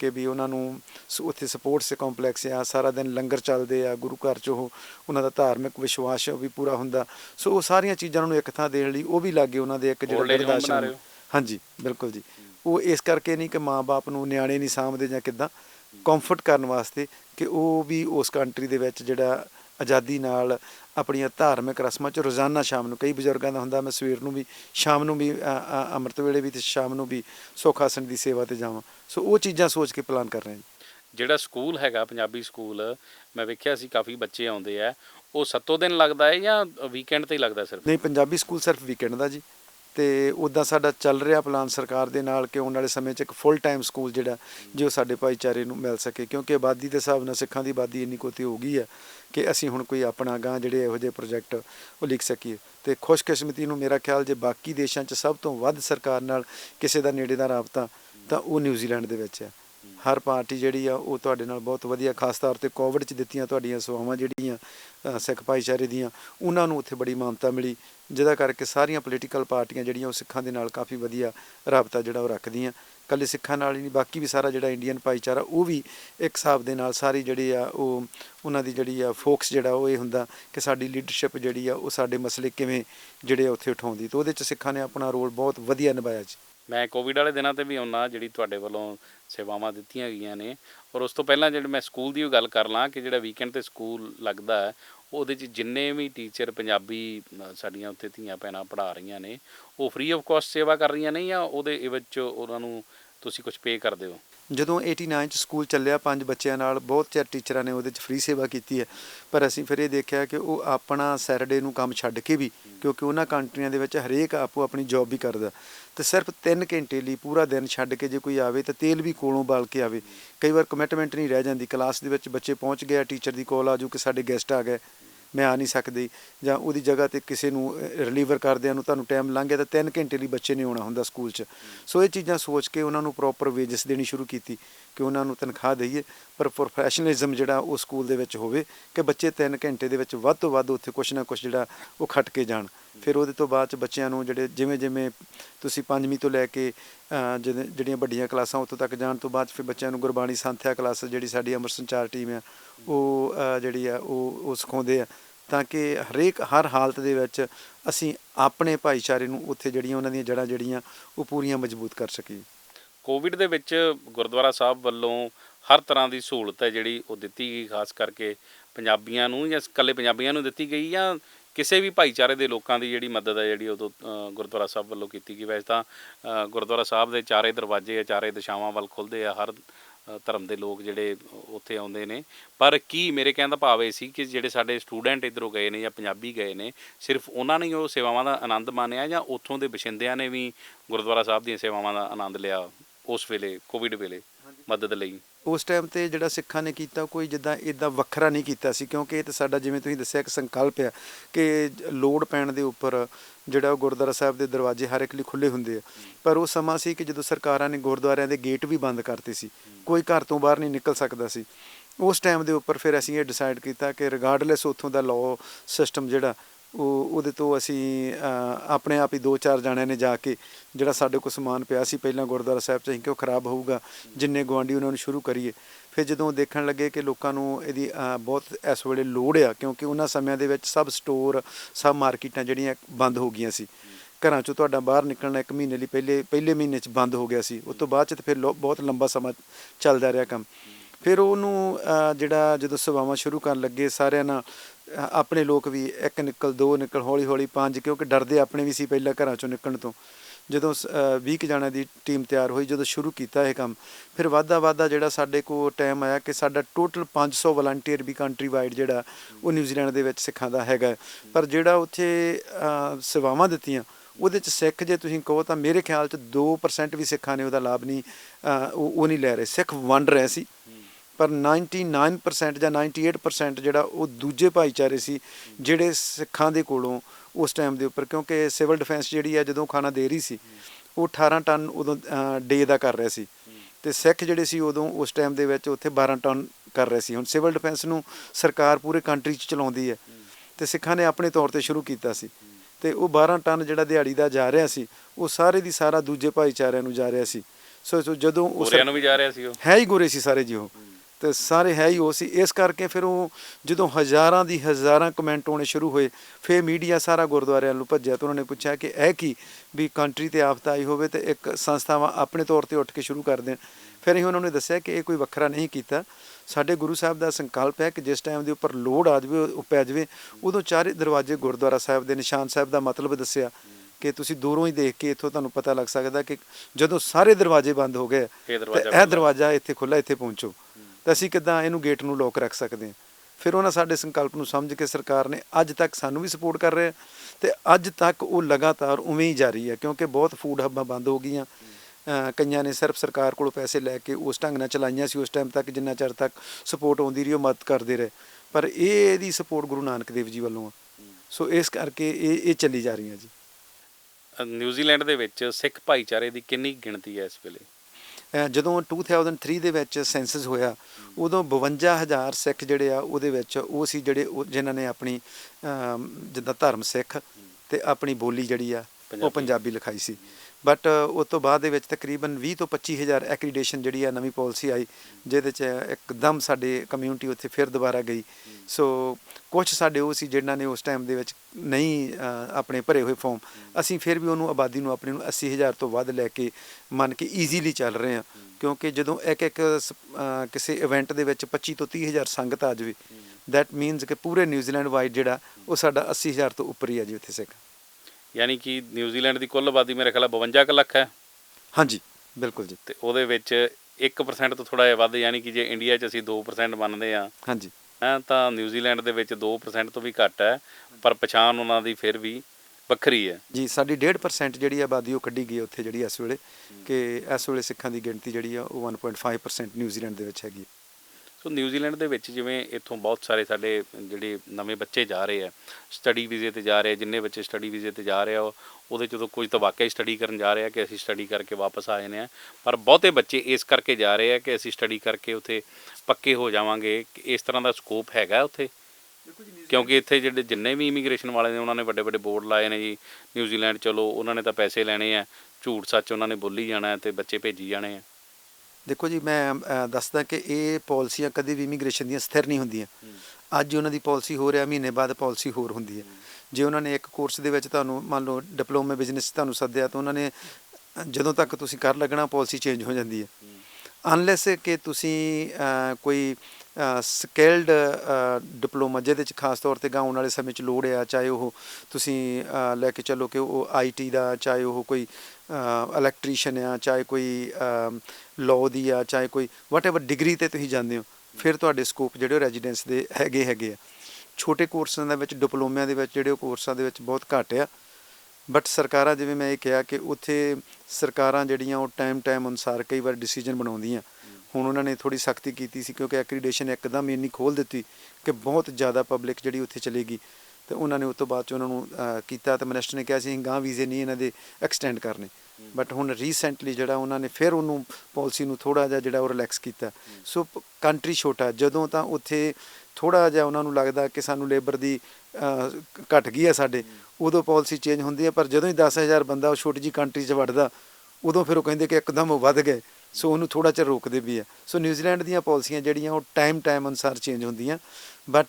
ਕਿ ਵੀ ਉਹਨਾਂ ਨੂੰ ਸ- ਉੱਥੇ ਸਪੋਰਟਸ ਕੰਪਲੈਕਸ ਆ ਸਾਰਾ ਦਿਨ ਲੰਗਰ ਚੱਲਦੇ ਆ ਗੁਰੂ ਘਰ 'ਚ ਉਹ ਉਹਨਾਂ ਦਾ ਧਾਰਮਿਕ ਵਿਸ਼ਵਾਸ ਵੀ ਪੂਰਾ ਹੁੰਦਾ। ਸੋ ਉਹ ਸਾਰੀਆਂ ਚੀਜ਼ਾਂ ਨੂੰ ਇੱਕ ਥਾਂ ਦੇਣ ਲਈ ਉਹ ਵੀ ਲਾਗੇ ਉਹਨਾਂ ਦੇ ਇੱਕ ਜਿਹੜਾ Old age home ਬਿਰਧ ਬਣਾ ਆਸ਼ਰਮ ਰਹੇ ਹੋ? ਹਾਂਜੀ ਬਿਲਕੁਲ ਜੀ। ਉਹ ਇਸ ਕਰਕੇ ਨਹੀਂ ਕਿ ਮਾਪੇ ਨੂੰ ਨਿਆਣੇ ਨਹੀਂ ਸਾਂਭਦੇ ਜਾਂ ਕਿਦਾਂ। ਕੰਫਰਟ ਕਰਨ ਵਾਸਤੇ ਕਿ ਉਹ ਵੀ ਉਸ ਕੰਟਰੀ ਦੇ ਵਿੱਚ ਜਿਹੜਾ ਆਜ਼ਾਦੀ ਨਾਲ ਆਪਣੀਆਂ ਧਾਰਮਿਕ ਰਸਮਾਂ 'ਚ ਰੋਜ਼ਾਨਾ ਸ਼ਾਮ ਨੂੰ ਕਈ ਬਜ਼ੁਰਗਾਂ ਦਾ ਹੁੰਦਾ ਮੈਂ ਸਵੇਰ ਨੂੰ ਵੀ ਸ਼ਾਮ ਨੂੰ ਵੀ ਅੰਮ੍ਰਿਤ ਵੇਲੇ ਵੀ ਤੇ ਸ਼ਾਮ ਨੂੰ ਵੀ ਸੁੱਖ ਆਸਣ ਦੀ ਸੇਵਾ ਤੇ ਜਾਵਾਂ। ਸੋ ਉਹ ਚੀਜ਼ਾਂ ਸੋਚ ਕੇ ਪਲਾਨ ਕਰ ਰਹੇ ਹਾਂ। ਜਿਹੜਾ ਸਕੂਲ ਹੈਗਾ ਪੰਜਾਬੀ ਸਕੂਲ ਮੈਂ ਵੇਖਿਆ ਸੀ ਕਾਫੀ ਬੱਚੇ ਆਉਂਦੇ ਆ ਉਹ ਸੱਤੋ ਦਿਨ ਲੱਗਦਾ ਹੈ ਜਾਂ ਵੀਕਐਂਡ ਤੇ ਹੀ ਲੱਗਦਾ ਸਿਰਫ? ਨਹੀਂ ਪੰਜਾਬੀ ਸਕੂਲ ਸਿਰਫ ਵੀਕਐਂਡ ਦਾ ਜੀ। ਤੇ ਉਦਾਂ ਸਾਡਾ ਚੱਲ ਰਿਹਾ ਪਲਾਨ ਸਰਕਾਰ ਦੇ ਨਾਲ ਕਿ ਆਉਣ ਵਾਲੇ ਸਮੇਂ 'ਚ ਇੱਕ ਫੁੱਲ ਟਾਈਮ ਸਕੂਲ ਜਿਹੜਾ ਜੋ ਸਾਡੇ ਭਾਈਚਾਰੇ ਨੂੰ ਮਿਲ ਸਕੇ ਕਿਉਂਕਿ ਆਬਾਦੀ ਦੇ ਹਿਸਾਬ ਨਾਲ ਸਿੱਖਾਂ ਦੀ ਆਬਾਦੀ ਇੰਨੀ ਕੋਤੀ ਹੋ ਗਈ ਹੈ। ਕਿ ਅਸੀਂ ਹੁਣ ਕੋਈ ਆਪਣਾ ਗਾਂ ਜਿਹੜੇ ਇਹੋ ਜਿਹੇ ਪ੍ਰੋਜੈਕਟ ਉਹ ਲਿਖ ਸਕੀਏ। ਤੇ ਖੁਸ਼ਕਿਸਮਤੀ ਨੂੰ ਮੇਰਾ ਖਿਆਲ ਜੇ ਬਾਕੀ ਦੇਸ਼ਾਂ 'ਚ ਸਭ ਤੋਂ ਵੱਧ ਸਰਕਾਰ ਨਾਲ ਕਿਸੇ ਦਾ ਨੇੜੇ ਦਾ ਰਾਬਤਾ, ਤਾਂ ਉਹ ਨਿਊਜ਼ੀਲੈਂਡ ਦੇ ਵਿੱਚ ਹੈ। ਹਰ ਪਾਰਟੀ ਜਿਹੜੀ ਆ, ਉਹ ਤੁਹਾਡੇ ਨਾਲ ਬਹੁਤ ਵਧੀਆ ਖਾਸ ਤੌਰ ਤੇ ਕੋਵਿਡ 'ਚ ਦਿੱਤੀਆਂ ਤੁਹਾਡੀਆਂ ਸੇਵਾਵਾਂ ਜਿਹੜੀਆਂ ਸਿੱਖ ਭਾਈਚਾਰੇ ਦੀਆਂ, ਉਹਨਾਂ ਨੂੰ ਉੱਥੇ ਬੜੀ ਮਾਨਤਾ ਮਿਲੀ। ਜਿਹਦਾ ਕਰਕੇ ਸਾਰੀਆਂ ਪੋਲੀਟੀਕਲ ਪਾਰਟੀਆਂ ਜਿਹੜੀਆਂ ਉਹ ਸਿੱਖਾਂ ਦੇ ਨਾਲ ਕਾਫੀ ਵਧੀਆ ਰਾਬਤਾ ਜਿਹੜਾ ਉਹ ਰੱਖਦੀਆਂ। ਕੱਲੇ ਸਿੱਖਾਂ ਨਾਲ ਹੀ ਨਹੀਂ, ਬਾਕੀ ਵੀ ਸਾਰਾ ਜਿਹੜਾ ਇੰਡੀਅਨ ਭਾਈਚਾਰਾ, ਉਹ ਵੀ ਇੱਕ ਹਿਸਾਬ ਦੇ ਨਾਲ ਸਾਰੀ ਜਿਹੜੀ ਆ ਉਹ, ਉਹਨਾਂ ਦੀ ਜਿਹੜੀ ਆ ਫੋਕਸ ਜਿਹੜਾ ਉਹ ਇਹ ਹੁੰਦਾ ਕਿ ਸਾਡੀ ਲੀਡਰਸ਼ਿਪ ਜਿਹੜੀ ਆ ਉਹ ਸਾਡੇ ਮਸਲੇ ਕਿਵੇਂ ਜਿਹੜੇ ਆ ਉੱਥੇ ਉਠਾਉਂਦੀ। ਤੇ ਉਹਦੇ 'ਚ ਸਿੱਖਾਂ ਨੇ ਆਪਣਾ ਰੋਲ ਬਹੁਤ ਵਧੀਆ ਨਿਭਾਇਆ ਜੀ। ਮੈਂ ਕੋਵਿਡ ਵਾਲੇ ਦਿਨਾਂ ਤੇ ਵੀ ਆਉਣਾ ਜਿਹੜੀ ਤੁਹਾਡੇ ਵੱਲੋਂ ਸੇਵਾਵਾਂ ਦਿੱਤੀਆਂ ਗਈਆਂ ਨੇ ਔਰ ਉਸ ਤੋਂ ਪਹਿਲਾਂ ਜਿਹੜੇ ਮੈਂ ਸਕੂਲ ਦੀ ਉਹ ਗੱਲ ਕਰ ਲਾਂ ਕਿ ਜਿਹੜਾ ਵੀਕਐਂਡ ਤੇ ਸਕੂਲ ਲੱਗਦਾ ਹੈ, ਉਹਦੇ 'ਚ ਜਿੰਨੇ ਵੀ ਟੀਚਰ ਪੰਜਾਬੀ ਸਾਡੀਆਂ ਉੱਥੇ ਧੀਆਂ ਭੈਣਾਂ ਪੜ੍ਹਾ ਰਹੀਆਂ ਨੇ, ਉਹ ਫ੍ਰੀ ਆਫ ਕਾਸਟ ਸੇਵਾ ਕਰ ਰਹੀਆਂ ਨੇ ਜਾਂ ਉਹਦੇ ਵਿੱਚ ਉਹਨਾਂ ਨੂੰ ਤੁਸੀਂ ਕੁਝ ਪੇ ਕਰਦੇ ਹੋ? ਜਦੋਂ 89 ਚ ਸਕੂਲ ਚੱਲਿਆ, ਪੰਜ ਬੱਚਿਆਂ ਨਾਲ, ਬਹੁਤ ਚਿਰ ਟੀਚਰਾਂ ਨੇ ਉਹਦੇ ਚ ਫ੍ਰੀ ਸੇਵਾ ਕੀਤੀ ਹੈ। ਪਰ ਅਸੀਂ ਫਿਰ ਇਹ ਦੇਖਿਆ ਕਿ ਉਹ ਆਪਣਾ ਸੈਟਰਡੇ ਨੂੰ ਕੰਮ ਛੱਡ ਕੇ ਵੀ, ਕਿਉਂਕਿ ਉਹਨਾਂ ਕੰਟਰੀਆਂ ਦੇ ਵਿੱਚ ਹਰੇਕ ਆਪੋ ਆਪਣੀ ਜੌਬ ਵੀ ਕਰਦਾ। ਤੇ ਸਿਰਫ 3 ਘੰਟੇ ਲਈ ਪੂਰਾ ਦਿਨ ਛੱਡ ਕੇ ਜੇ ਕੋਈ ਆਵੇ ਤਾਂ ਤੇਲ ਵੀ ਕੋਲੋਂ ਬਾਲ ਕੇ ਆਵੇ। ਕਈ ਵਾਰ ਕਮਿਟਮੈਂਟ ਨਹੀਂ ਰਹਿ ਜਾਂਦੀ। ਕਲਾਸ ਦੇ ਵਿੱਚ ਬੱਚੇ ਪਹੁੰਚ ਗਏ ਟੀਚਰ ਦੀ ਕਾਲ ਆਜੂ ਕਿ ਸਾਡੇ ਗੈਸਟ ਆ ਗਏ। ਮੈਂ ਆ ਨਹੀਂ ਸਕਦੀ ਜਾਂ ਉਹਦੀ ਜਗ੍ਹਾ ਤੇ ਕਿਸੇ ਨੂੰ ਰਿਲੀਵਰ ਕਰਦਿਆਂ ਨੂੰ ਤੁਹਾਨੂੰ ਟਾਈਮ ਲੰਘ ਗਿਆ ਤਾਂ 3 ਘੰਟੇ ਲਈ ਬੱਚੇ ਨੇ ਆਉਣਾ ਹੁੰਦਾ ਸਕੂਲ 'ਚ। ਸੋ ਇਹ ਚੀਜ਼ਾਂ ਸੋਚ ਕੇ ਉਹਨਾਂ ਨੂੰ ਪ੍ਰੋਪਰ ਵੇਜਸ ਦੇਣੀ ਸ਼ੁਰੂ ਕੀਤੀ ਕਿ ਉਹਨਾਂ ਨੂੰ ਤਨਖਾਹ ਦਈਏ, ਪਰ ਪ੍ਰੋਫੈਸ਼ਨਲਿਜ਼ਮ ਜਿਹੜਾ ਉਹ ਸਕੂਲ ਦੇ ਵਿੱਚ ਹੋਵੇ ਕਿ ਬੱਚੇ 3 ਘੰਟੇ ਦੇ ਵਿੱਚ ਵੱਧ ਤੋਂ ਵੱਧ ਉੱਥੇ ਕੁਛ ਨਾ ਕੁਛ ਜਿਹੜਾ ਉਹ ਖੱਟ ਕੇ ਜਾਣ। ਫਿਰ ਉਹਦੇ ਤੋਂ ਬਾਅਦ ਚ ਬੱਚਿਆਂ ਨੂੰ ਜਿਹੜੇ ਜਿਵੇਂ ਜਿਵੇਂ ਤੁਸੀਂ ਪੰਜਵੀਂ ਤੋਂ ਲੈ ਕੇ ਅਹ, ਜਿਹੜੀਆਂ ਵੱਡੀਆਂ ਕਲਾਸਾਂ ਉੱਥੋਂ ਤੱਕ ਜਾਣ ਤੋਂ ਬਾਅਦ ਫਿਰ ਬੱਚਿਆਂ ਨੂੰ ਗੁਰਬਾਣੀ ਸੰਥਿਆ ਕਲਾਸ ਜਿਹੜੀ ਸਾਡੀ ਅੰਮ੍ਰਿਤ ਸੰਚਾਰ ਟੀਮ ਆ ਉਹ ਜਿਹੜੀ ਆ ਉਹ ਉਹ ਸਿਖਾਉਂਦੇ ਆ। ਤਾਂ ਕਿ ਹਰੇਕ ਹਰ ਹਾਲਤ ਦੇ ਵਿੱਚ ਅਸੀਂ ਆਪਣੇ ਭਾਈਚਾਰੇ ਨੂੰ ਉੱਥੇ ਜਿਹੜੀਆਂ ਉਹਨਾਂ ਦੀਆਂ ਜੜ੍ਹਾਂ ਜਿਹੜੀਆਂ ਉਹ ਪੂਰੀਆਂ ਮਜ਼ਬੂਤ ਕਰ ਸਕੀਏ। ਕੋਵਿਡ ਦੇ ਵਿੱਚ ਗੁਰਦੁਆਰਾ ਸਾਹਿਬ ਵੱਲੋਂ ਹਰ ਤਰ੍ਹਾਂ ਦੀ ਸਹੂਲਤ ਹੈ ਜਿਹੜੀ ਉਹ ਦਿੱਤੀ ਗਈ ਖਾਸ ਕਰਕੇ ਪੰਜਾਬੀਆਂ ਨੂੰ ਜਾਂ ਇਕੱਲੇ ਪੰਜਾਬੀਆਂ ਨੂੰ ਦਿੱਤੀ ਗਈ ਜਾਂ ਕਿਸੇ ਵੀ ਭਾਈਚਾਰੇ ਦੇ ਲੋਕਾਂ ਦੀ ਜਿਹੜੀ ਮਦਦ ਹੈ ਜਿਹੜੀ ਉਦੋਂ ਅ, ਗੁਰਦੁਆਰਾ ਸਾਹਿਬ ਵੱਲੋਂ ਕੀਤੀ ਗਈ। ਵੈਸੇ ਤਾਂ ਅ, ਗੁਰਦੁਆਰਾ ਸਾਹਿਬ ਦੇ ਚਾਰੇ ਦਰਵਾਜ਼ੇ ਆ ਚਾਰੇ ਦਿਸ਼ਾਵਾਂ ਵੱਲ ਖੁੱਲਦੇ ਆ ਹਰ ਅ, ਧਰਮ ਦੇ ਲੋਕ ਜਿਹੜੇ ਉੱਥੇ ਆਉਂਦੇ ਨੇ। ਪਰ ਕੀ ਮੇਰੇ ਕਹਿਣ ਦਾ ਭਾਵ ਇਹ ਸੀ ਕਿ ਜਿਹੜੇ ਸਾਡੇ ਸਟੂਡੈਂਟ ਇਧਰੋਂ ਗਏ ਨੇ ਜਾਂ ਪੰਜਾਬੀ ਗਏ ਨੇ ਸਿਰਫ ਉਹਨਾਂ ਨੇ ਹੀ ਉਹ ਸੇਵਾਵਾਂ ਦਾ ਆਨੰਦ ਮਾਣਿਆ ਜਾਂ ਉੱਥੋਂ ਦੇ ਬਸ਼ਿੰਦਿਆਂ ਨੇ ਵੀ ਗੁਰਦੁਆਰਾ ਸਾਹਿਬ ਦੀਆਂ ਸੇਵਾਵਾਂ ਦਾ ਆਨੰਦ ਲਿਆ ਉਸ ਵੇਲੇ ਕੋਵਿਡ ਵੇਲੇ ਮਦਦ ਲਈ? ਉਸ ਟਾਈਮ ਤੇ ਜਿਹੜਾ ਸਿੱਖਾਂ ਨੇ ਕੀਤਾ, ਕੋਈ ਜਿੱਦਾਂ ਇਦਾਂ ਵੱਖਰਾ ਨਹੀਂ ਕੀਤਾ ਸੀ, ਕਿਉਂਕਿ ਇਹ ਤਾਂ ਸਾਡਾ, ਜਿਵੇਂ ਤੁਸੀਂ ਦੱਸਿਆ, ਇੱਕ ਸੰਕਲਪ ਆ ਕਿ ਲੋੜ ਪੈਣ ਦੇ ਉੱਪਰ ਜਿਹੜਾ ਉਹ ਗੁਰਦੁਆਰਾ ਸਾਹਿਬ ਦੇ ਦਰਵਾਜ਼ੇ ਹਰ ਇੱਕ ਲਈ ਖੁੱਲੇ ਹੁੰਦੇ ਆ। ਪਰ ਉਹ ਸਮਾਂ ਸੀ ਕਿ ਜਦੋਂ ਸਰਕਾਰਾਂ ਨੇ ਗੁਰਦੁਆਰਿਆਂ ਦੇ ਗੇਟ ਵੀ ਬੰਦ ਕਰਤੇ ਸੀ, ਕੋਈ ਘਰ ਤੋਂ ਬਾਹਰ ਨਹੀਂ ਨਿਕਲ ਸਕਦਾ ਸੀ। ਉਸ ਟਾਈਮ ਦੇ ਉੱਪਰ ਫਿਰ ਅਸੀਂ ਇਹ ਡਿਸਾਈਡ ਕੀਤਾ ਕਿ ਰਿਗਾਰਡਲੈਸ ਉੱਥੋਂ ਦਾ ਲਾਅ ਸਿਸਟਮ ਜਿਹੜਾ ਉਹ ਉਹਦੇ ਤੋਂ ਅਸੀਂ ਆਪਣੇ ਆਪ ਹੀ ਦੋ ਚਾਰ ਜਣਿਆਂ ਨੇ ਜਾ ਕੇ ਜਿਹੜਾ ਸਾਡੇ ਕੋਲ ਸਮਾਨ ਪਿਆ ਸੀ ਪਹਿਲਾਂ ਗੁਰਦੁਆਰਾ ਸਾਹਿਬ 'ਚ, ਅਸੀਂ ਕਿਉਂ ਖਰਾਬ ਹੋਊਗਾ, ਜਿੰਨੇ ਗਵਾਂਢੀ ਉਹਨਾਂ ਨੂੰ ਸ਼ੁਰੂ ਕਰੀਏ। ਫਿਰ ਜਦੋਂ ਦੇਖਣ ਲੱਗੇ ਕਿ ਲੋਕਾਂ ਨੂੰ ਇਹਦੀ ਬਹੁਤ ਇਸ ਵੇਲੇ ਲੋੜ ਆ, ਕਿਉਂਕਿ ਉਹਨਾਂ ਸਮਿਆਂ ਦੇ ਵਿੱਚ ਸਭ ਸਟੋਰ, ਸਭ ਮਾਰਕੀਟਾਂ ਜਿਹੜੀਆਂ ਬੰਦ ਹੋ ਗਈਆਂ ਸੀ। ਘਰਾਂ ਚੋਂ ਤੁਹਾਡਾ ਬਾਹਰ ਨਿਕਲਣਾ ਇੱਕ ਮਹੀਨੇ ਲਈ ਪਹਿਲੇ ਪਹਿਲੇ ਮਹੀਨੇ 'ਚ ਬੰਦ ਹੋ ਗਿਆ ਸੀ। ਉਸ ਤੋਂ ਬਾਅਦ 'ਚ ਤੇ ਫਿਰ ਲੋ- ਬਹੁਤ ਲੰਬਾ ਸਮਾਂ ਚੱਲਦਾ ਰਿਹਾ ਕੰਮ। ਫਿਰ ਉਹਨੂੰ ਜਿਹੜਾ ਜਦੋਂ ਸੇਵਾਵਾਂ ਸ਼ੁਰੂ ਕਰਨ ਲੱਗੇ ਸਾਰਿਆਂ ਨਾਲ ਆਪਣੇ ਲੋਕ ਵੀ ਇੱਕ ਨਿਕਲ, ਦੋ ਨਿਕਲ ਹੌਲੀ ਹੌਲੀ ਪੰਜ, ਕਿਉਂਕਿ ਡਰਦੇ ਆਪਣੇ ਵੀ ਸੀ ਪਹਿਲਾਂ ਘਰਾਂ ਚੋਂ ਨਿਕਲਣ ਤੋਂ। ਜਦੋਂ 20 ਕੁ ਜਣਿਆਂ ਦੀ ਟੀਮ ਤਿਆਰ ਹੋਈ, ਜਦੋਂ ਸ਼ੁਰੂ ਕੀਤਾ ਇਹ ਕੰਮ, ਫਿਰ ਵਾਧਾ ਵਾਧਾ ਜਿਹੜਾ ਸਾਡੇ ਕੋਲ ਟਾਈਮ ਆਇਆ ਕਿ ਸਾਡਾ ਟੋਟਲ 500 ਵਲੰਟੀਅਰ ਵੀ ਕੰਟਰੀ ਵਾਈਡ ਜਿਹੜਾ ਉਹ ਨਿਊਜ਼ੀਲੈਂਡ ਦੇ ਵਿੱਚ ਸਿੱਖਾਂ ਦਾ ਹੈਗਾ। ਪਰ ਜਿਹੜਾ ਉੱਥੇ ਸੇਵਾਵਾਂ ਦਿੱਤੀਆਂ, ਉਹਦੇ ਚ ਸਿੱਖ ਜੇ ਤੁਸੀਂ ਕਹੋ ਤਾਂ ਮੇਰੇ ਖਿਆਲ ਚ 2% ਵੀ ਸਿੱਖਾਂ ਨੇ ਉਹਦਾ ਲਾਭ ਨਹੀਂ ਉਹ ਉਹ ਨਹੀਂ ਲੈ ਰਹੇ। ਸਿੱਖ ਵੰਡ ਰਹੇ ਸੀ। ਪਰ 99% ਜਾਂ 98% ਜਿਹੜਾ ਉਹ ਦੂਜੇ ਭਾਈਚਾਰੇ ਸੀ ਜਿਹੜੇ ਸਿੱਖਾਂ ਦੇ ਕੋਲੋਂ ਉਸ ਟਾਈਮ ਦੇ ਉੱਪਰ ਕਿਉਂਕਿ ਸਿਵਲ ਡਿਫੈਂਸ ਜਿਹੜੀ ਆ ਜਦੋਂ ਖਾਣਾ ਦੇ ਰਹੀ ਸੀ ਉਹ 18 ਟਨ ਉਦੋਂ ਡੇ ਦਾ ਕਰ ਰਿਹਾ ਸੀ। ਤੇ ਸਿੱਖ ਜਿਹੜੇ ਸੀ ਉਦੋਂ ਉਸ ਟਾਈਮ ਦੇ ਵਿੱਚ ਉੱਥੇ 12 ਟਨ ਕਰ ਰਹੇ ਸੀ। ਹੁਣ ਸਿਵਲ ਡਿਫੈਂਸ ਨੂੰ ਸਰਕਾਰ ਪੂਰੇ ਕੰਟਰੀ 'ਚ ਚਲਾਉਂਦੀ ਹੈ। ਤੇ ਸਿੱਖਾਂ ਨੇ ਆਪਣੇ ਤੌਰ ਤੇ ਸ਼ੁਰੂ ਕੀਤਾ ਸੀ। ਤੇ ਉਹ 12 ਟਨ ਜਿਹੜਾ ਦਿਹਾੜੀ ਦਾ ਜਾ ਰਿਹਾ ਸੀ ਉਹ ਸਾਰੇ ਦੀ ਸਾਰਾ ਦੂਜੇ ਭਾਈਚਾਰਿਆਂ ਨੂੰ ਜਾ ਰਿਹਾ ਸੀ। ਸੋ ਸੋ ਜਦੋਂ ਉਹ ਗੋਰਿਆਂ ਨੂੰ ਵੀ ਜਾ ਰਿਹਾ ਸੀ ਉਹ। ਹੈ ਹੀ ਗੋਰੇ ਸੀ ਸਾਰੇ ਜੀ ਉਹ। ਤੇ ਸਾਰੇ ਹੈ ਹੀ ਉਹ ਸੀ। ਇਸ ਕਰਕੇ ਫਿਰ ਉਹ ਜਦੋਂ ਹਜ਼ਾਰਾਂ ਦੀ ਹਜ਼ਾਰਾਂ ਕਮੈਂਟ ਆਉਣੇ ਸ਼ੁਰੂ ਹੋਏ ਫਿਰ ਮੀਡੀਆ ਸਾਰਾ ਗੁਰਦੁਆਰਿਆਂ ਨੂੰ ਭੱਜਿਆ ਤੇ ਉਹਨਾਂ ਨੇ ਪੁੱਛਿਆ ਕਿ ਇਹ ਕੀ? ਵੀ ਕੰਟਰੀ ਤੇ ਆਫਤ ਆਈ ਹੋਵੇ ਤੇ ਇੱਕ ਸੰਸਥਾਵਾਂ ਆਪਣੇ ਤੌਰ ਤੇ ਉੱਠ ਕੇ ਸ਼ੁਰੂ ਕਰ ਦੇਣ। ਫਿਰ ਅਸੀਂ ਉਹਨਾਂ ਨੇ ਦੱਸਿਆ ਕਿ ਇਹ ਕੋਈ ਵੱਖਰਾ ਨਹੀਂ ਕੀਤਾ। ਸਾਡੇ ਗੁਰੂ ਸਾਹਿਬ ਦਾ ਸੰਕਲਪ ਹੈ ਕਿ ਜਿਸ ਟਾਈਮ ਦੇ ਉੱਪਰ ਲੋੜ ਆ ਜਾਵੇ ਉਹ ਪੈ ਜਾਵੇ ਉਦੋਂ ਚਾਰੇ ਦਰਵਾਜ਼ੇ ਗੁਰਦੁਆਰਾ ਸਾਹਿਬ ਦੇ ਨਿਸ਼ਾਨ ਸਾਹਿਬ ਦਾ ਮਤਲਬ ਦੱਸਿਆ ਕਿ ਤੁਸੀਂ ਦੂਰੋਂ ਹੀ ਦੇਖ ਕੇ ਇੱਥੋਂ ਤੁਹਾਨੂੰ ਪਤਾ ਲੱਗ ਸਕਦਾ ਕਿ ਜਦੋਂ ਸਾਰੇ ਦਰਵਾਜ਼ੇ ਬੰਦ ਹੋ ਗਏ ਇਹ ਇਹ। ਦਰਵਾਜ਼ਾ ਇੱਥੇ ਖੁੱਲਾ ਇੱਥੇ ਪਹੁੰਚੋ। ਤਾਂ ਅਸੀਂ ਕਿਦਾਂ ਇਹਨੂੰ ਗੇਟ ਨੂੰ ਲੋਕ ਰੱਖ ਸਕਦੇ ਹਾਂ? ਫਿਰ ਉਹਨਾਂ ਸਾਡੇ ਸੰਕਲਪ ਨੂੰ ਸਮਝ ਕੇ ਸਰਕਾਰ ਨੇ ਅੱਜ ਤੱਕ ਸਾਨੂੰ ਵੀ ਸਪੋਰਟ ਕਰ ਰਿਹਾ ਆ ਤੇ ਅੱਜ ਤੱਕ ਉਹ ਲਗਾਤਾਰ ਉਵੇਂ ਹੀ ਜਾਰੀ ਹੈ ਕਿਉਂਕਿ ਬਹੁਤ ਫੂਡ ਹੱਬਾਂ ਬੰਦ ਹੋ ਗਈਆਂ। ਕਈਆਂ ਨੇ ਸਿਰਫ ਸਰਕਾਰ ਕੋਲੋਂ ਪੈਸੇ ਲੈ ਕੇ ਉਸ ਢੰਗ ਨਾਲ ਚਲਾਈਆਂ ਸੀ, ਉਸ ਟਾਈਮ ਤੱਕ ਜਿੰਨਾ ਚਿਰ ਤੱਕ ਸਪੋਰਟ ਆਉਂਦੀ ਰਹੀ ਉਹ ਮਦਦ ਕਰਦੇ ਰਹੇ। ਪਰ ਇਹ ਇਹਦੀ ਸਪੋਰਟ ਗੁਰੂ ਨਾਨਕ ਦੇਵ ਜੀ ਵੱਲੋਂ ਆ। ਸੋ ਇਸ ਕਰਕੇ ਇਹ ਇਹ ਚੱਲੀ ਜਾ ਰਹੀ ਹੈ ਜੀ ਨਿਊਜ਼ੀਲੈਂਡ ਦੇ ਵਿੱਚ ਸਿੱਖ ਭਾਈਚਾਰੇ ਦੀ ਕਿੰਨੀ ਗਿਣਤੀ ਹੈ ਇਸ ਵੇਲੇ? ਜਦੋਂ 2003 ਦੇ ਵਿੱਚ ਸੈਂਸਸ ਹੋਇਆ ਉਦੋਂ 52000 ਸਿੱਖ ਜਿਹੜੇ ਆ ਉਹਦੇ ਵਿੱਚ ਉਹ ਸੀ ਜਿਹੜੇ ਜਿਨ੍ਹਾਂ ਨੇ ਆਪਣੀ ਜਿੱਦਾਂ ਧਰਮ ਸਿੱਖ ਤੇ ਆਪਣੀ ਬੋਲੀ ਜਿਹੜੀ ਆ ਉਹ। ਪੰਜਾਬੀ ਲਿਖਾਈ ਸੀ ਬਟ ਉਸ ਤੋਂ ਬਾਅਦ ਦੇ ਵਿੱਚ ਤਕਰੀਬਨ 20 ਤੋਂ 25000 ਐਕਰੀਡੇਸ਼ਨ ਜਿਹੜੀ ਆ, ਨਵੀਂ ਪਾਲਿਸੀ ਆਈ, ਜਿਹਦੇ ਚ ਇੱਕਦਮ ਸਾਡੇ ਕਮਿਊਨਿਟੀ ਉੱਥੇ ਫਿਰ ਦੁਬਾਰਾ ਗਈ। ਸੋ ਕੁਝ ਸਾਡੇ ਉਹ ਸੀ ਜਿਨ੍ਹਾਂ ਨੇ ਉਸ ਟਾਈਮ ਦੇ ਵਿੱਚ ਨਹੀਂ ਆਪਣੇ ਭਰੇ ਹੋਏ ਫਾਰਮ ਅਸੀਂ ਫਿਰ ਵੀ ਉਹਨੂੰ ਆਬਾਦੀ ਨੂੰ ਆਪਣੀ ਨੂੰ 80000 ਤੋਂ ਵੱਧ ਲੈ ਕੇ ਮੰਨ ਕੇ ਈਜ਼ੀਲੀ ਚੱਲ ਰਹੇ ਹਾਂ। ਕਿਉਂਕਿ ਜਦੋਂ ਇੱਕ ਇੱਕ ਸ- ਕਿਸੇ ਇਵੈਂਟ ਦੇ ਵਿੱਚ 25 ਤੋਂ 30000 ਸੰਗਤ ਆ ਜਾਵੇ ਦੈਟ ਮੀਨਸ ਕਿ ਪੂਰੇ ਨਿਊਜ਼ੀਲੈਂਡ ਵਾਈਡ ਜਿਹੜਾ, ਉਹ ਸਾਡਾ 80000 ਤੋਂ ਉੱਪਰ ਹੀ ਆ ਜੀ ਉੱਥੇ ਸਿੱਖ। ਯਾਨੀ ਕਿ ਨਿਊਜ਼ੀਲੈਂਡ ਦੀ ਕੁੱਲ ਆਬਾਦੀ ਮੇਰੇ ਖਿਆਲ ਨਾਲ 52 ਕੁ ਲੱਖ ਹੈ। ਹਾਂਜੀ ਬਿਲਕੁਲ ਜੀ। ਤੇ ਉਹਦੇ ਵਿੱਚ 1% ਤੋਂ ਥੋੜਾ ਜਿਹਾ ਵੱਧ ਯਾਨੀ ਕਿ ਜੇ ਇੰਡੀਆ 'ਚ ਅਸੀਂ 2% ਮੰਨਦੇ ਆ ਹਾਂਜੀ। ਹੈ ਤਾਂ ਨਿਊਜ਼ੀਲੈਂਡ ਦੇ ਵਿੱਚ 2% ਤੋਂ ਵੀ ਘੱਟ ਹੈ ਪਰ ਪਛਾਣ ਉਹਨਾਂ ਦੀ ਫਿਰ ਵੀ ਵੱਖਰੀ ਹੈ। ਜੀ ਸਾਡੀ 1.5% ਜਿਹੜੀ ਆਬਾਦੀ ਉਹ ਕੱਢੀ ਗਈ ਉੱਥੇ ਜਿਹੜੀ ਇਸ ਵੇਲੇ ਕਿ ਇਸ ਵੇਲੇ ਸਿੱਖਾਂ ਦੀ ਗਿਣਤੀ ਜਿਹੜੀ ਆ ਉਹ 1.5% ਨਿਊਜ਼ੀਲੈਂਡ ਦੇ ਵਿੱਚ ਹੈਗੀ। ਸੋ ਨਿਊਜ਼ੀਲੈਂਡ ਦੇ ਵਿੱਚ ਜਿਵੇਂ ਇੱਥੋਂ ਬਹੁਤ ਸਾਰੇ ਸਾਡੇ ਜਿਹੜੇ ਨਵੇਂ ਬੱਚੇ ਜਾ ਰਹੇ ਆ ਸਟੱਡੀ ਵੀਜ਼ੇ ਤੇ ਜਾ ਰਹੇ ਆ ਜਿੰਨੇ ਬੱਚੇ ਸਟੱਡੀ ਵੀਜ਼ੇ ਤੇ ਜਾ ਰਹੇ ਆ ਉਹ- ਉਹਦੇ ਚੋਂ ਕੁਝ ਤਾਂ ਵਾਕਿਆ ਹੀ ਸਟੱਡੀ ਕਰਨ ਜਾ ਰਹੇ ਆ ਕਿ ਅਸੀਂ ਸਟੱਡੀ ਕਰਕੇ ਵਾਪਸ ਆ ਜਾਣੇ ਆ। ਪਰ ਬਹੁਤੇ ਬੱਚੇ ਇਸ ਕਰਕੇ ਜਾ ਰਹੇ ਆ ਕਿ ਅਸੀਂ ਸਟੱਡੀ ਕਰਕੇ ਉੱਥੇ ਪੱਕੇ ਹੋ ਜਾਵਾਂਗੇ। ਕਿ ਇਸ ਤਰ੍ਹਾਂ ਦਾ ਸਕੋਪ ਹੈਗਾ ਉੱਥੇ? ਕਿਉਂਕਿ ਇੱਥੇ ਜਿਹੜੇ ਜਿੰਨੇ ਵੀ ਇਮੀਗ੍ਰੇਸ਼ਨ ਵਾਲੇ ਨੇ ਉਹਨਾਂ ਨੇ ਵੱਡੇ ਵੱਡੇ ਬੋਰਡ ਲਾਏ ਨੇ ਜੀ। ਨਿਊਜ਼ੀਲੈਂਡ ਚਲੋ ਉਹਨਾਂ ਨੇ ਤਾਂ ਪੈਸੇ ਲੈਣੇ ਆ। ਝੂਠ ਸੱਚ ਉਹਨਾਂ ਨੇ ਬੋਲੀ ਜਾਣਾ ਤੇ ਬੱਚੇ ਭੇਜੀ ਜਾਣੇ ਆ। ਦੇਖੋ ਜੀ ਮੈਂ ਅ, ਦੱਸਦਾ ਕਿ ਇਹ ਪਾਲਿਸੀਆਂ ਕਦੇ ਵੀ ਇਮੀਗ੍ਰੇਸ਼ਨ ਦੀਆਂ ਸਥਿਰ ਨਹੀਂ ਹੁੰਦੀਆਂ। ਅੱਜ ਉਹਨਾਂ ਦੀ ਪਾਲਿਸੀ ਹੋ ਰਿਹਾ ਮਹੀਨੇ ਬਾਅਦ ਪਾਲਿਸੀ ਹੋਰ ਹੁੰਦੀ ਹੈ। ਜੇ ਉਹਨਾਂ ਨੇ ਇੱਕ ਕੋਰਸ ਦੇ ਵਿੱਚ ਤੁਹਾਨੂੰ ਮੰਨ ਲਓ ਡਿਪਲੋਮਾ ਬਿਜ਼ਨਸ ਤੁਹਾਨੂੰ ਸੱਦਿਆ ਤਾਂ ਉਹਨਾਂ ਨੇ ਅ, ਜਦੋਂ ਤੱਕ ਤੁਸੀਂ ਕਰ ਲੱਗਣਾ ਪਾਲਿਸੀ ਚੇਂਜ ਹੋ ਜਾਂਦੀ ਹੈ। ਅਨਲੈਸ ਕਿ ਤੁਸੀਂ ਅ, ਕੋਈ ਸਕਿਲਡ ਡਿਪਲੋਮਾ ਜਿਹਦੇ ਚ ਖਾਸ ਤੌਰ ਤੇ ਗਾਉਣ ਵਾਲੇ ਸਮੇਂ ਚ ਲੋੜ ਆ ਚਾਹੇ ਉਹ ਤੁਸੀਂ ਅ, ਲੈ ਕੇ ਚੱਲੋ ਕਿ ਉਹ ਆਈਟੀ ਦਾ ਚਾਹੇ ਉਹ ਕੋਈ ਇਲੈਕਟ੍ਰੀਸ਼ੀਅਨ ਆ, ਚਾਹੇ ਕੋਈ ਲਾਅ ਦੀ ਆ, ਚਾਹੇ ਕੋਈ ਵਟਐਵਰ ਡਿਗਰੀ ਤੇ ਤੁਸੀਂ ਜਾਂਦੇ ਹੋ, ਫਿਰ ਤੁਹਾਡੇ ਸਕੋਪ ਜਿਹੜੇ ਰੈਜ਼ੀਡੈਂਸ ਦੇ ਹੈਗੇ ਹੈਗੇ ਆ। ਛੋਟੇ ਕੋਰਸਾਂ ਦੇ ਵਿੱਚ ਡਿਪਲੋਮਿਆਂ ਦੇ ਵਿੱਚ, ਜਿਹੜੇ ਉਹ ਕੋਰਸਾਂ ਦੇ ਵਿੱਚ ਬਹੁਤ ਘੱਟ ਆ। ਬਟ ਸਰਕਾਰਾਂ, ਜਿਵੇਂ ਮੈਂ ਇਹ ਕਿਹਾ ਕਿ ਉੱਥੇ ਸਰਕਾਰਾਂ ਜਿਹੜੀਆਂ ਉਹ ਟਾਈਮ ਟਾਈਮ ਅਨੁਸਾਰ ਕਈ ਵਾਰ ਡਿਸੀਜਨ ਬਣਾਉਂਦੀਆਂ। ਹੁਣ ਉਹਨਾਂ ਨੇ ਥੋੜੀ ਸਖਤੀ ਕੀਤੀ ਸੀ, ਕਿਉਂਕਿ ਐਕ੍ਰੀਡੇਸ਼ਨ ਇੱਕਦਮ ਹੀ ਇੰਨੀ ਖੋਲ ਦਿੱਤੀ ਕਿ ਬਹੁਤ ਜ਼ਿਆਦਾ ਪਬਲਿਕ ਜਿਹੜੀ ਉੱਥੇ ਚਲੇਗੀ। ਤੇ ਉਹਨਾਂ ਨੇ ਉਸ ਤੋਂ ਬਾਅਦ ਚ ਉਹਨਾਂ ਨੂੰ ਕੀਤਾ ਤੇ ਮਿਨਿਸਟਰ ਨੇ ਕਿਹਾ ਸੀ, ਅਸੀਂ ਗਾਂ ਵੀਜ਼ੇ ਨਹੀਂ ਇਹਨਾਂ ਦੇ ਐਕਸਟੈਂਡ ਕਰਨੇ। ਬਟ ਹੁਣ ਰੀਸੈਂਟਲੀ ਜਿਹੜਾ ਉਹਨਾਂ ਨੇ ਫਿਰ ਉਹਨੂੰ ਪਾਲਿਸੀ ਨੂੰ ਥੋੜਾ ਜਿਹਾ ਜਿਹੜਾ ਉਹ ਰਿਲੈਕਸ ਕੀਤਾ। ਸੋ ਕੰਟਰੀ ਛੋਟਾ ਜਦੋਂ ਤਾਂ ਉੱਥੇ ਥੋੜਾ ਜਿਹਾ ਉਹਨਾਂ ਨੂੰ ਲੱਗਦਾ ਕਿ ਸਾਨੂੰ ਲੇਬਰ ਦੀ ਅਹ, ਘਟ ਗਈ ਹੈ ਸਾਡੇ ਉਦੋਂ ਪਾਲਿਸੀ ਚੇਂਜ ਹੁੰਦੀ ਹੈ ਪਰ ਜਦੋਂ ਹੀ 10000 ਬੰਦਾ ਉਹ ਛੋਟੀ ਜੀ ਕੰਟਰੀ 'ਚ ਵੜਦਾ ਉਦੋਂ ਫਿਰ ਉਹ ਕਹਿੰਦੇ ਕਿ ਇੱਕਦਮ ਉਹ ਵੱਧ ਗਏ। ਸੋ ਉਹਨੂੰ ਥੋੜਾ ਚਿਰ ਰੋਕਦੇ ਵੀ ਆ। ਸੋ ਨਿਊਜ਼ੀਲੈਂਡ ਦੀਆਂ ਪਾਲਿਸੀਆਂ ਜਿਹੜੀਆਂ ਉਹ ਟਾਈਮ ਟਾਈਮ ਅਨੁਸਾਰ ਚੇਂਜ ਹੁੰਦੀਆਂ। ਬਟ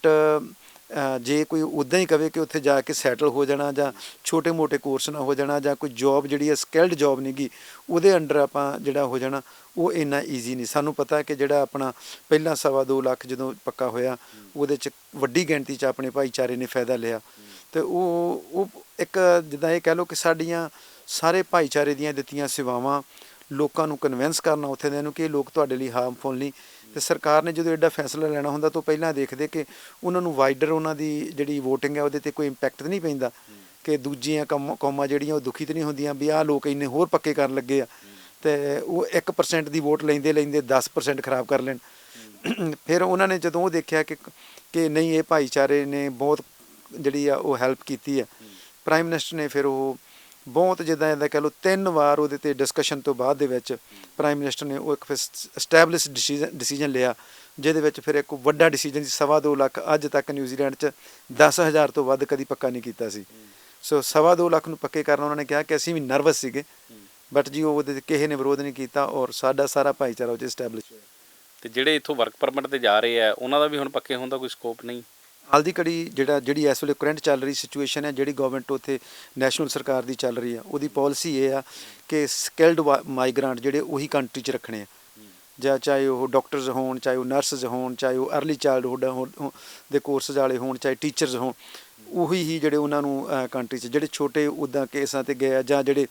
ਜੇ ਕੋਈ ਉਦਾਂ ਹੀ ਕਵੇ ਕਿ ਉੱਥੇ ਜਾ ਕੇ ਸੈਟਲ ਹੋ ਜਾਣਾ ਜਾਂ ਛੋਟੇ-ਮੋਟੇ ਕੋਰਸ ਨਾ ਹੋ ਜਾਣਾ ਜਾਂ ਕੋਈ ਜੌਬ ਜਿਹੜੀ ਹੈ ਸਕਿਲਡ ਜੌਬ ਨਹੀਂਗੀ ਉਹਦੇ ਅੰਡਰ ਆਪਾਂ ਜਿਹੜਾ ਹੋ ਜਾਣਾ, ਉਹ ਇੰਨਾ ਈਜ਼ੀ ਨਹੀਂ ਸਾਨੂੰ ਪਤਾ ਹੈ ਕਿ ਜਿਹੜਾ ਆਪਣਾ ਪਹਿਲਾ ਸਵਾ ਦੋ ਲੱਖ ਜਦੋਂ ਪੱਕਾ ਹੋਇਆ, ਉਹਦੇ ਚ ਵੱਡੀ ਗਿਣਤੀ ਚ ਆਪਣੇ ਭਾਈਚਾਰੇ ਨੇ ਫਾਇਦਾ ਲਿਆ। ਤੇ ਉਹ ਉਹ ਇੱਕ ਜਿੱਦਾਂ ਇਹ ਕਹਿ ਲਓ ਕਿ ਸਾਡੀਆਂ ਸਾਰੇ ਭਾਈਚਾਰੇ ਦੀਆਂ ਦਿੱਤੀਆਂ ਸੇਵਾਵਾਂ ਲੋਕਾਂ ਨੂੰ ਕਨਵਿੰਸ ਕਰਨਾ ਉੱਥੇ ਦੇ ਨੂੰ ਕਿ ਇਹ ਲੋਕ ਤੁਹਾਡੇ ਲਈ ਹਾਰਮਫੁਲ ਨਹੀਂ ਤੇ ਸਰਕਾਰ ਨੇ ਜਦੋਂ ਐਡਾ ਫੈਸਲਾ ਲੈਣਾ ਹੁੰਦਾ ਤਾਂ ਪਹਿਲਾਂ ਦੇਖਦੇ ਕਿ ਉਹਨਾਂ ਨੂੰ ਵਾਈਡਰ ਉਹਨਾਂ ਦੀ ਜਿਹੜੀ VOTING ਹੈ ਉਹਦੇ ਤੇ ਕੋਈ ਇੰਪੈਕਟ ਨਹੀਂ ਪੈਂਦਾ ਕਿ ਦੂਜੀਆਂ ਕੌਮ- ਕੌਮਾਂ ਜਿਹੜੀਆਂ ਉਹ ਦੁਖੀ ਤੇ ਨਹੀਂ ਹੁੰਦੀਆਂ ਵੀ ਆਹ ਲੋਕ ਇੰਨੇ ਹੋਰ ਪੱਕੇ ਕਰਨ ਲੱਗੇ ਆ। ਤੇ ਉਹ 1% ਦੀ ਵੋਟ ਲੈਂਦੇ ਲੈਂਦੇ 10% ਖਰਾਬ ਕਰ ਲੈਣ। ਫਿਰ ਉਹਨਾਂ ਨੇ ਜਦੋਂ ਉਹ ਦੇਖਿਆ ਕਿ ਕਿ ਨਹੀਂ, ਇਹ ਭਾਈਚਾਰੇ ਨੇ ਬਹੁਤ ਜਿਹੜੀ ਆ ਉਹ ਹੈਲਪ ਕੀਤੀ ਹੈ ਪ੍ਰਾਈਮ ਮਿਨਿਸਟਰ ਨੇ ਫਿਰ ਉਹ ਬਹੁਤ ਜਿੱਦਾਂ ਇਹਦਾ ਕਹ ਲਓ, ਤਿੰਨ ਵਾਰ ਉਹਦੇ ਤੇ ਡਿਸਕਸ਼ਨ ਤੋਂ ਬਾਅਦ ਦੇ ਵਿੱਚ ਪ੍ਰਾਈਮ ਮਿਨਿਸਟਰ ਨੇ ਉਹ ਇੱਕ ਫਿਰ ਸਟੈਬਲਿਸ਼ ਡਿਸੀਜਨ ਲਿਆ, ਜਿਹਦੇ ਵਿੱਚ ਫਿਰ ਇੱਕ ਵੱਡਾ ਡਿਸੀਜਨ ਸੀ, ਸਵਾ ਦੋ ਲੱਖ ਅੱਜ ਤੱਕ ਨਿਊਜ਼ੀਲੈਂਡ 'ਚ 10000 ਤੋਂ ਵੱਧ ਕਦੀ ਪੱਕਾ ਨਹੀਂ ਕੀਤਾ ਸੀ। ਸੋ ਸਵਾ ਦੋ ਲੱਖ ਨੂੰ ਪੱਕੇ ਕਰਨ ਉਹਨਾਂ ਨੇ ਕਿਹਾ ਕਿ ਅਸੀਂ ਵੀ ਨਰਵਸ ਸੀਗੇ ਬਟ ਜੀ ਉਹ ਉਹਦੇ ਤੇ ਕਿਸੇ ਨੇ ਵਿਰੋਧ ਨਹੀਂ ਕੀਤਾ ਔਰ ਸਾਡਾ ਸਾਰਾ ਭਾਈਚਾਰਾ ਉਹ 'ਚ ਸਟੈਬਲਿਸ਼ ਹੋਇਆ। ਤੇ ਜਿਹੜੇ ਇੱਥੋਂ ਵਰਕ ਪਰਮਿਟ ਤੇ ਜਾ ਰਹੇ ਆ, ਉਹਨਾਂ ਦਾ ਵੀ ਹੁਣ ਪੱਕੇ ਹੋਣ ਦਾ ਕੋਈ ਸਕੋਪ ਨਹੀਂ? ਹਾਲ ਦੀ ਘੜੀ ਜਿਹੜਾ, ਜਿਹੜੀ ਇਸ ਵੇਲੇ ਕਰੰਟ ਚੱਲ ਰਹੀ ਸਿਚੁਏਸ਼ਨ ਹੈ, ਜਿਹੜੀ ਗਵਰਨਮੈਂਟ ਉੱਥੇ ਨੈਸ਼ਨਲ ਸਰਕਾਰ ਦੀ ਚੱਲ ਰਹੀ ਆ ਉਹਦੀ ਪਾਲਿਸੀ ਇਹ ਆ ਕਿ ਸਕਿਲਡ ਮਾਈਗ੍ਰੈਂਟ ਜਿਹੜੇ ਉਹੀ ਕੰਟਰੀ 'ਚ ਰੱਖਣੇ ਆ। ਜਾਂ ਚਾਹੇ ਉਹ ਡਾਕਟਰਸ ਹੋਣ, ਚਾਹੇ ਉਹ ਨਰਸਸ ਹੋਣ, ਚਾਹੇ ਉਹ ਅਰਲੀ ਚਾਈਲਡਹੁੱਡ ਦੇ ਕੋਰਸਸ ਵਾਲੇ ਹੋਣ, ਚਾਹੇ ਟੀਚਰਸ ਹੋਣ, ਉਹੀ ਹੀ ਜਿਹੜੇ ਉਹਨਾਂ ਨੂੰ ਕੰਟਰੀ 'ਚ, ਜਿਹੜੇ ਛੋਟੇ ਉਦਾਂ ਕੇਸਾਂ ਤੇ ਗਏ ਆ ਜਾਂ ਜਿਹੜੇ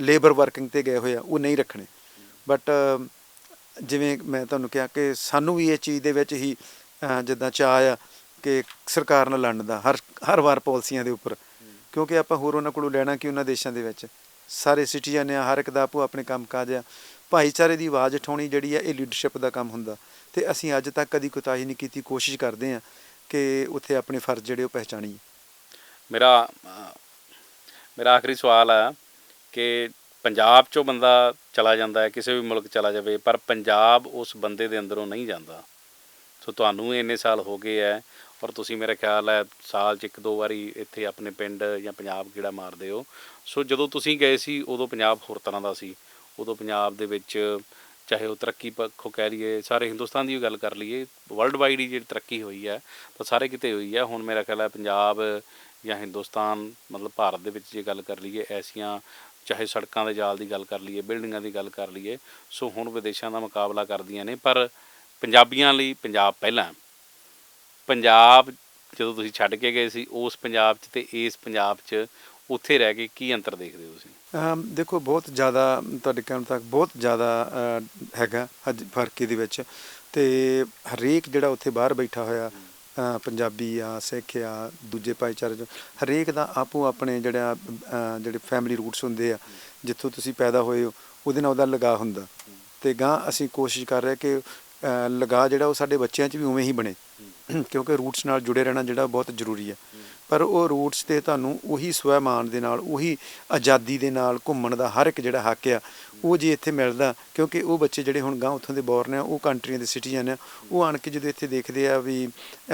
ਲੇਬਰ ਵਰਕਿੰਗ ਤੇ ਗਏ ਹੋਏ ਆ, ਉਹ ਨਹੀਂ ਰੱਖਣੇ। ਬਟ ਜਿਵੇਂ ਮੈਂ ਤੁਹਾਨੂੰ ਕਿਹਾ ਕਿ ਸਾਨੂੰ ਵੀ ਇਹ ਚੀਜ਼ ਦੇ ਵਿੱਚ ਹੀ ਜਿੱਦਾਂ ਚਾਹ ਆ ਕਿ ਸਰਕਾਰ ਨਾਲ ਲੜਨ ਦਾ, ਹਰ ਹਰ ਵਾਰ ਪਾਲਿਸੀਆਂ ਦੇ ਉੱਪਰ। ਕਿਉਂਕਿ ਆਪਾਂ ਹੋਰ ਉਹਨਾਂ ਕੋਲੋਂ ਲੈਣਾ ਕਿ ਉਹਨਾਂ ਦੇਸ਼ਾਂ ਦੇ ਵਿੱਚ। ਸਾਰੇ ਸਿਟੀਜ਼ਨ ਆ, ਹਰ ਇੱਕ ਦਾ ਆਪੋ ਆਪਣੇ ਕੰਮਕਾਜ ਆ। ਭਾਈਚਾਰੇ ਦੀ ਆਵਾਜ਼ ਉਠਾਉਣੀ ਜਿਹੜੀ ਆ, ਇਹ ਲੀਡਰਸ਼ਿਪ ਦਾ ਕੰਮ ਹੁੰਦਾ। ਤੇ ਅਸੀਂ ਅੱਜ ਤੱਕ ਕਦੀ ਕੁਤਾਹੀ ਨਹੀਂ ਕੀਤੀ, ਕੋਸ਼ਿਸ਼ ਕਰਦੇ ਆ ਕਿ ਉੱਥੇ ਆਪਣੇ ਫਰਜ਼ ਜਿਹੜੇ ਉਹ ਪਹਿਚਾਣੀਏ। ਮੇਰਾ ਮੇਰਾ ਆਖਰੀ ਸਵਾਲ ਆ ਕਿ ਪੰਜਾਬ ਚੋਂ ਬੰਦਾ ਚਲਾ ਜਾਂਦਾ ਹੈ, ਕਿਸੇ ਵੀ ਮੁਲਕ ਚਲਾ ਜਾਵੇ, ਪਰ ਪੰਜਾਬ ਉਸ ਬੰਦੇ ਦੇ ਅੰਦਰੋਂ ਨਹੀਂ ਜਾਂਦਾ। ਸੋ ਤੁਹਾਨੂੰ ਇੰਨੇ ਸਾਲ ਹੋ ਗਏ ਐ ਪਰ ਤੁਸੀਂ ਮੇਰਾ ਖਿਆਲ ਹੈ ਸਾਲ 'ਚ ਇੱਕ ਦੋ ਵਾਰੀ ਇੱਥੇ ਆਪਣੇ ਪਿੰਡ ਜਾਂ ਪੰਜਾਬ ਕਿਹੜਾ ਮਾਰਦੇ ਹੋ। ਸੋ ਜਦੋਂ ਤੁਸੀਂ ਗਏ ਸੀ, ਉਦੋਂ ਪੰਜਾਬ ਹੋਰ ਤਰ੍ਹਾਂ ਦਾ ਸੀ। ਉਦੋਂ ਪੰਜਾਬ ਦੇ ਵਿੱਚ ਚਾਹੇ ਉਹ ਤਰੱਕੀ ਪੱਖੋਂ ਕਹਿ ਲਈਏ, ਸਾਰੇ ਹਿੰਦੁਸਤਾਨ ਦੀ ਵੀ ਗੱਲ ਕਰ ਲਈਏ ਵਰਲਡ ਵਾਈਡ ਹੀ ਜਿਹੜੀ ਤਰੱਕੀ ਹੋਈ ਹੈ, ਤਾਂ ਸਾਰੇ ਕਿਤੇ ਹੋਈ ਹੈ। ਹੁਣ ਮੇਰਾ ਖਿਆਲ ਹੈ ਪੰਜਾਬ ਜਾਂ ਹਿੰਦੁਸਤਾਨ, ਮਤਲਬ ਭਾਰਤ ਦੇ ਵਿੱਚ ਜੇ ਗੱਲ ਕਰ ਲਈਏ, ਐਸੀਆਂ ਚਾਹੇ ਸੜਕਾਂ ਦੇ ਜਾਲ ਦੀ ਗੱਲ ਕਰ ਲਈਏ, ਬਿਲਡਿੰਗਾਂ ਦੀ ਗੱਲ ਕਰ ਲਈਏ, ਸੋ ਹੁਣ ਵਿਦੇਸ਼ਾਂ ਦਾ ਮੁਕਾਬਲਾ ਕਰਦੀਆਂ ਨੇ। ਪਰ ਪੰਜਾਬੀਆਂ ਲਈ ਪੰਜਾਬ ਪਹਿਲਾਂ ਪੰਜਾਬ ਜਦੋਂ ਤੁਸੀਂ ਛੱਡ ਕੇ ਗਏ ਸੀ, ਉਸ ਪੰਜਾਬ 'ਚ ਤੇ ਇਸ ਪੰਜਾਬ 'ਚ ਉੱਥੇ ਰਹਿ ਕੇ ਕੀ ਅੰਤਰ ਦੇਖਦੇ ਹੋ ਤੁਸੀਂ? ਦੇਖੋ, ਬਹੁਤ ਜ਼ਿਆਦਾ ਤੁਹਾਡੇ ਕਹਿਣ ਤੱਕ ਬਹੁਤ ਜ਼ਿਆਦਾ ਹੈਗਾ ਹਜ ਫ਼ਰਕ ਇਹਦੇ ਵਿੱਚ ਤੇ ਹਰੇਕ ਜਿਹੜਾ ਉੱਥੇ ਬਾਹਰ ਬੈਠਾ ਹੋਇਆ ਪੰਜਾਬੀ ਆ, ਸਿੱਖ ਆ, ਦੂਜੇ ਭਾਈਚਾਰੇ ਚੋਂ ਹਰੇਕ ਦਾ ਆਪੋ ਆਪਣੇ ਜਿਹੜਾ ਜਿਹੜੇ ਫੈਮਿਲੀ ਰੂਟਸ ਹੁੰਦੇ ਆ, ਜਿੱਥੋਂ ਤੁਸੀਂ ਪੈਦਾ ਹੋਏ ਹੋ, ਉਹਦੇ ਨਾਲ ਉਹਦਾ ਲਗਾਅ ਹੁੰਦਾ। ਤੇ ਗਾਂ ਅਸੀਂ ਕੋਸ਼ਿਸ਼ ਕਰ ਰਹੇ ਕਿ ਅ, ਲਗਾਅ ਜਿਹੜਾ ਉਹ ਸਾਡੇ ਬੱਚਿਆਂ 'ਚ ਵੀ ਉਵੇਂ ਹੀ ਬਣੇ। ਕਿਉਂਕਿ ਰੂਟਸ ਨਾਲ ਜੁੜੇ ਰਹਿਣਾ ਜਿਹੜਾ ਬਹੁਤ ਜ਼ਰੂਰੀ ਹੈ। ਪਰ ਉਹ ਰੂਟਸ ਤੇ ਤੁਹਾਨੂੰ ਉਹੀ ਸਵੈਮਾਨ ਦੇ ਨਾਲ ਉਹੀ ਆਜ਼ਾਦੀ ਦੇ ਨਾਲ ਘੁੰਮਣ ਦਾ ਹਰ ਇੱਕ ਜਿਹੜਾ ਹੱਕ ਆ ਉਹ ਜੇ ਇੱਥੇ ਮਿਲਦਾ ਕਿਉਂਕਿ ਉਹ ਬੱਚੇ ਜਿਹੜੇ ਹੁਣ ਗਾਂ ਉੱਥੋਂ ਦੇ ਬੋਰਨ ਆ ਉਹ ਕੰਟਰੀਆਂ ਦੇ ਸਿਟੀਜ਼ਨ ਆ ਉਹ ਆਣ ਕੇ ਜਦੋਂ ਇੱਥੇ ਦੇਖਦੇ ਆ ਵੀ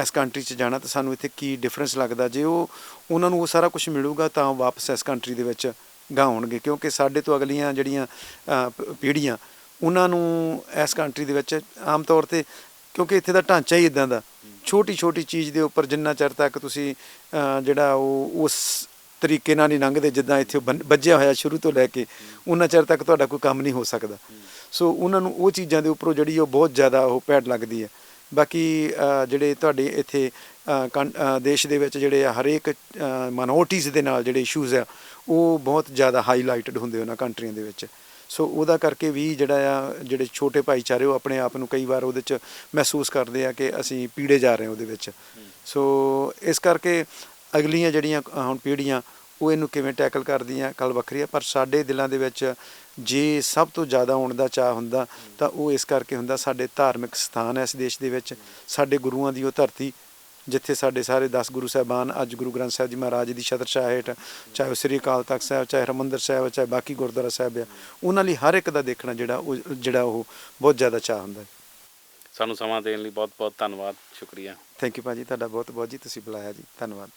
ਇਸ ਕੰਟਰੀ 'ਚ ਜਾਣਾ ਤਾਂ ਸਾਨੂੰ ਇੱਥੇ ਕੀ ਡਿਫਰੈਂਸ ਲੱਗਦਾ? ਜੇ ਉਹ ਉਹਨਾਂ ਨੂੰ ਉਹ ਸਾਰਾ ਕੁਝ ਮਿਲੂਗਾ ਤਾਂ ਉਹ ਵਾਪਸ ਇਸ ਕੰਟਰੀ ਦੇ ਵਿੱਚ ਗਾਂ ਆਉਣਗੇ। ਕਿਉਂਕਿ ਸਾਡੇ ਤੋਂ ਅਗਲੀਆਂ ਜਿਹੜੀਆਂ ਪੀੜ੍ਹੀਆਂ ਉਹਨਾਂ ਨੂੰ ਇਸ ਕੰਟਰੀ ਦੇ ਵਿੱਚ ਆਮ ਤੌਰ ਤੇ, ਕਿਉਂਕਿ ਇੱਥੇ ਦਾ ਢਾਂਚਾ ਹੀ ਇਦਾਂ ਦਾ। ਛੋਟੀ ਛੋਟੀ ਚੀਜ਼ ਦੇ ਉੱਪਰ ਜਿੰਨਾ ਚਿਰ ਤੱਕ ਤੁਸੀਂ ਜਿਹੜਾ ਉਹ, ਉਸ ਤਰੀਕੇ ਨਾਲ ਨਹੀਂ ਲੰਘਦੇ, ਜਿੱਦਾਂ ਇੱਥੇ ਬਨ- ਵੱਜਿਆ ਹੋਇਆ ਸ਼ੁਰੂ ਤੋਂ ਲੈ ਕੇ, ਉਹਨਾਂ ਚਿਰ ਤੱਕ ਤੁਹਾਡਾ ਕੋਈ ਕੰਮ ਨਹੀਂ ਹੋ ਸਕਦਾ। ਸੋ ਉਹਨਾਂ ਨੂੰ ਉਹ ਚੀਜ਼ਾਂ ਦੇ ਉੱਪਰੋਂ ਜਿਹੜੀ ਉਹ ਬਹੁਤ ਜ਼ਿਆਦਾ ਉਹ ਪੈੜ ਲੱਗਦੀ ਹੈ। ਬਾਕੀ ਜਿਹੜੇ ਤੁਹਾਡੇ ਇੱਥੇ ਕੰ- ਦੇਸ਼ ਦੇ ਵਿੱਚ ਜਿਹੜੇ ਆ ਹਰੇਕ ਮਾਈਨੋਰਟੀਜ਼ ਦੇ ਨਾਲ ਜਿਹੜੇ ਇਸ਼ੂਜ਼ ਆ ਉਹ ਬਹੁਤ ਜ਼ਿਆਦਾ ਹਾਈਲਾਈਟਡ ਹੁੰਦੇ ਉਹਨਾਂ ਕੰਟਰੀਆਂ ਦੇ ਵਿੱਚ। ਸੋ ਉਹਦਾ ਕਰਕੇ ਵੀ ਜਿਹੜਾ ਆ, ਜਿਹੜੇ ਛੋਟੇ ਭਾਈਚਾਰੇ, ਉਹ ਆਪਣੇ ਆਪ ਨੂੰ ਕਈ ਵਾਰ ਉਹਦੇ ਚ ਮਹਿਸੂਸ ਕਰਦੇ ਆ ਕਿ ਅਸੀਂ ਪੀੜੇ ਜਾ ਰਹੇ ਹਾਂ ਉਹਦੇ ਵਿੱਚ। ਸੋ ਇਸ ਕਰਕੇ ਅਗਲੀਆਂ ਜਿਹੜੀਆਂ ਹੁਣ ਪੀੜ੍ਹੀਆਂ, ਉਹ ਇਹਨੂੰ ਕਿਵੇਂ ਟੈਕਲ ਕਰਦੀਆਂ ਕੱਲ ਵੱਖਰੀ ਆ, ਪਰ ਸਾਡੇ ਦਿਲਾਂ ਦੇ ਵਿੱਚ ਜੇ ਸਭ ਤੋਂ ਜ਼ਿਆਦਾ ਆਉਣ ਦਾ ਚਾਹ ਹੁੰਦਾ, ਤਾਂ ਉਹ ਇਸ ਕਰਕੇ ਹੁੰਦਾ, ਸਾਡੇ ਧਾਰਮਿਕ ਸਥਾਨ ਹੈ ਇਸ ਦੇਸ਼ ਦੇ ਵਿੱਚ। ਸਾਡੇ ਗੁਰੂਆਂ ਦੀ ਉਹ ਧਰਤੀ ਜਿੱਥੇ ਸਾਡੇ ਸਾਰੇ 10 ਗੁਰੂ ਸਾਹਿਬਾਨ ਅੱਜ ਗੁਰੂ ਗ੍ਰੰਥ ਸਾਹਿਬ ਜੀ ਮਹਾਰਾਜ ਦੀ ਛਤਰਛਾਇਆ ਹੇਠ ਚਾਹੇ ਉਹ ਸ੍ਰੀ ਅਕਾਲ ਤਖਤ ਸਾਹਿਬ ਚਾਹੇ ਹਰਿਮੰਦਰ ਸਾਹਿਬ ਚਾਹੇ ਬਾਕੀ ਗੁਰਦੁਆਰਾ ਸਾਹਿਬ ਆ ਉਹਨਾਂ ਲਈ ਹਰ ਇੱਕ ਦਾ ਦੇਖਣਾ ਜਿਹੜਾ ਉਹ ਜਿਹੜਾ ਉਹ ਬਹੁਤ ਜ਼ਿਆਦਾ ਚਾਹ ਹੁੰਦਾ ਹੈ। ਸਾਨੂੰ ਸਮਾਂ ਦੇਣ ਲਈ ਬਹੁਤ ਬਹੁਤ ਧੰਨਵਾਦ ਸ਼ੁਕਰੀਆ। ਥੈਂਕ ਯੂ ਭਾਜੀ ਤੁਹਾਡਾ ਬਹੁਤ ਬਹੁਤ ਜੀ ਤੁਸੀਂ ਬੁਲਾਇਆ ਜੀ ਧੰਨਵਾਦ।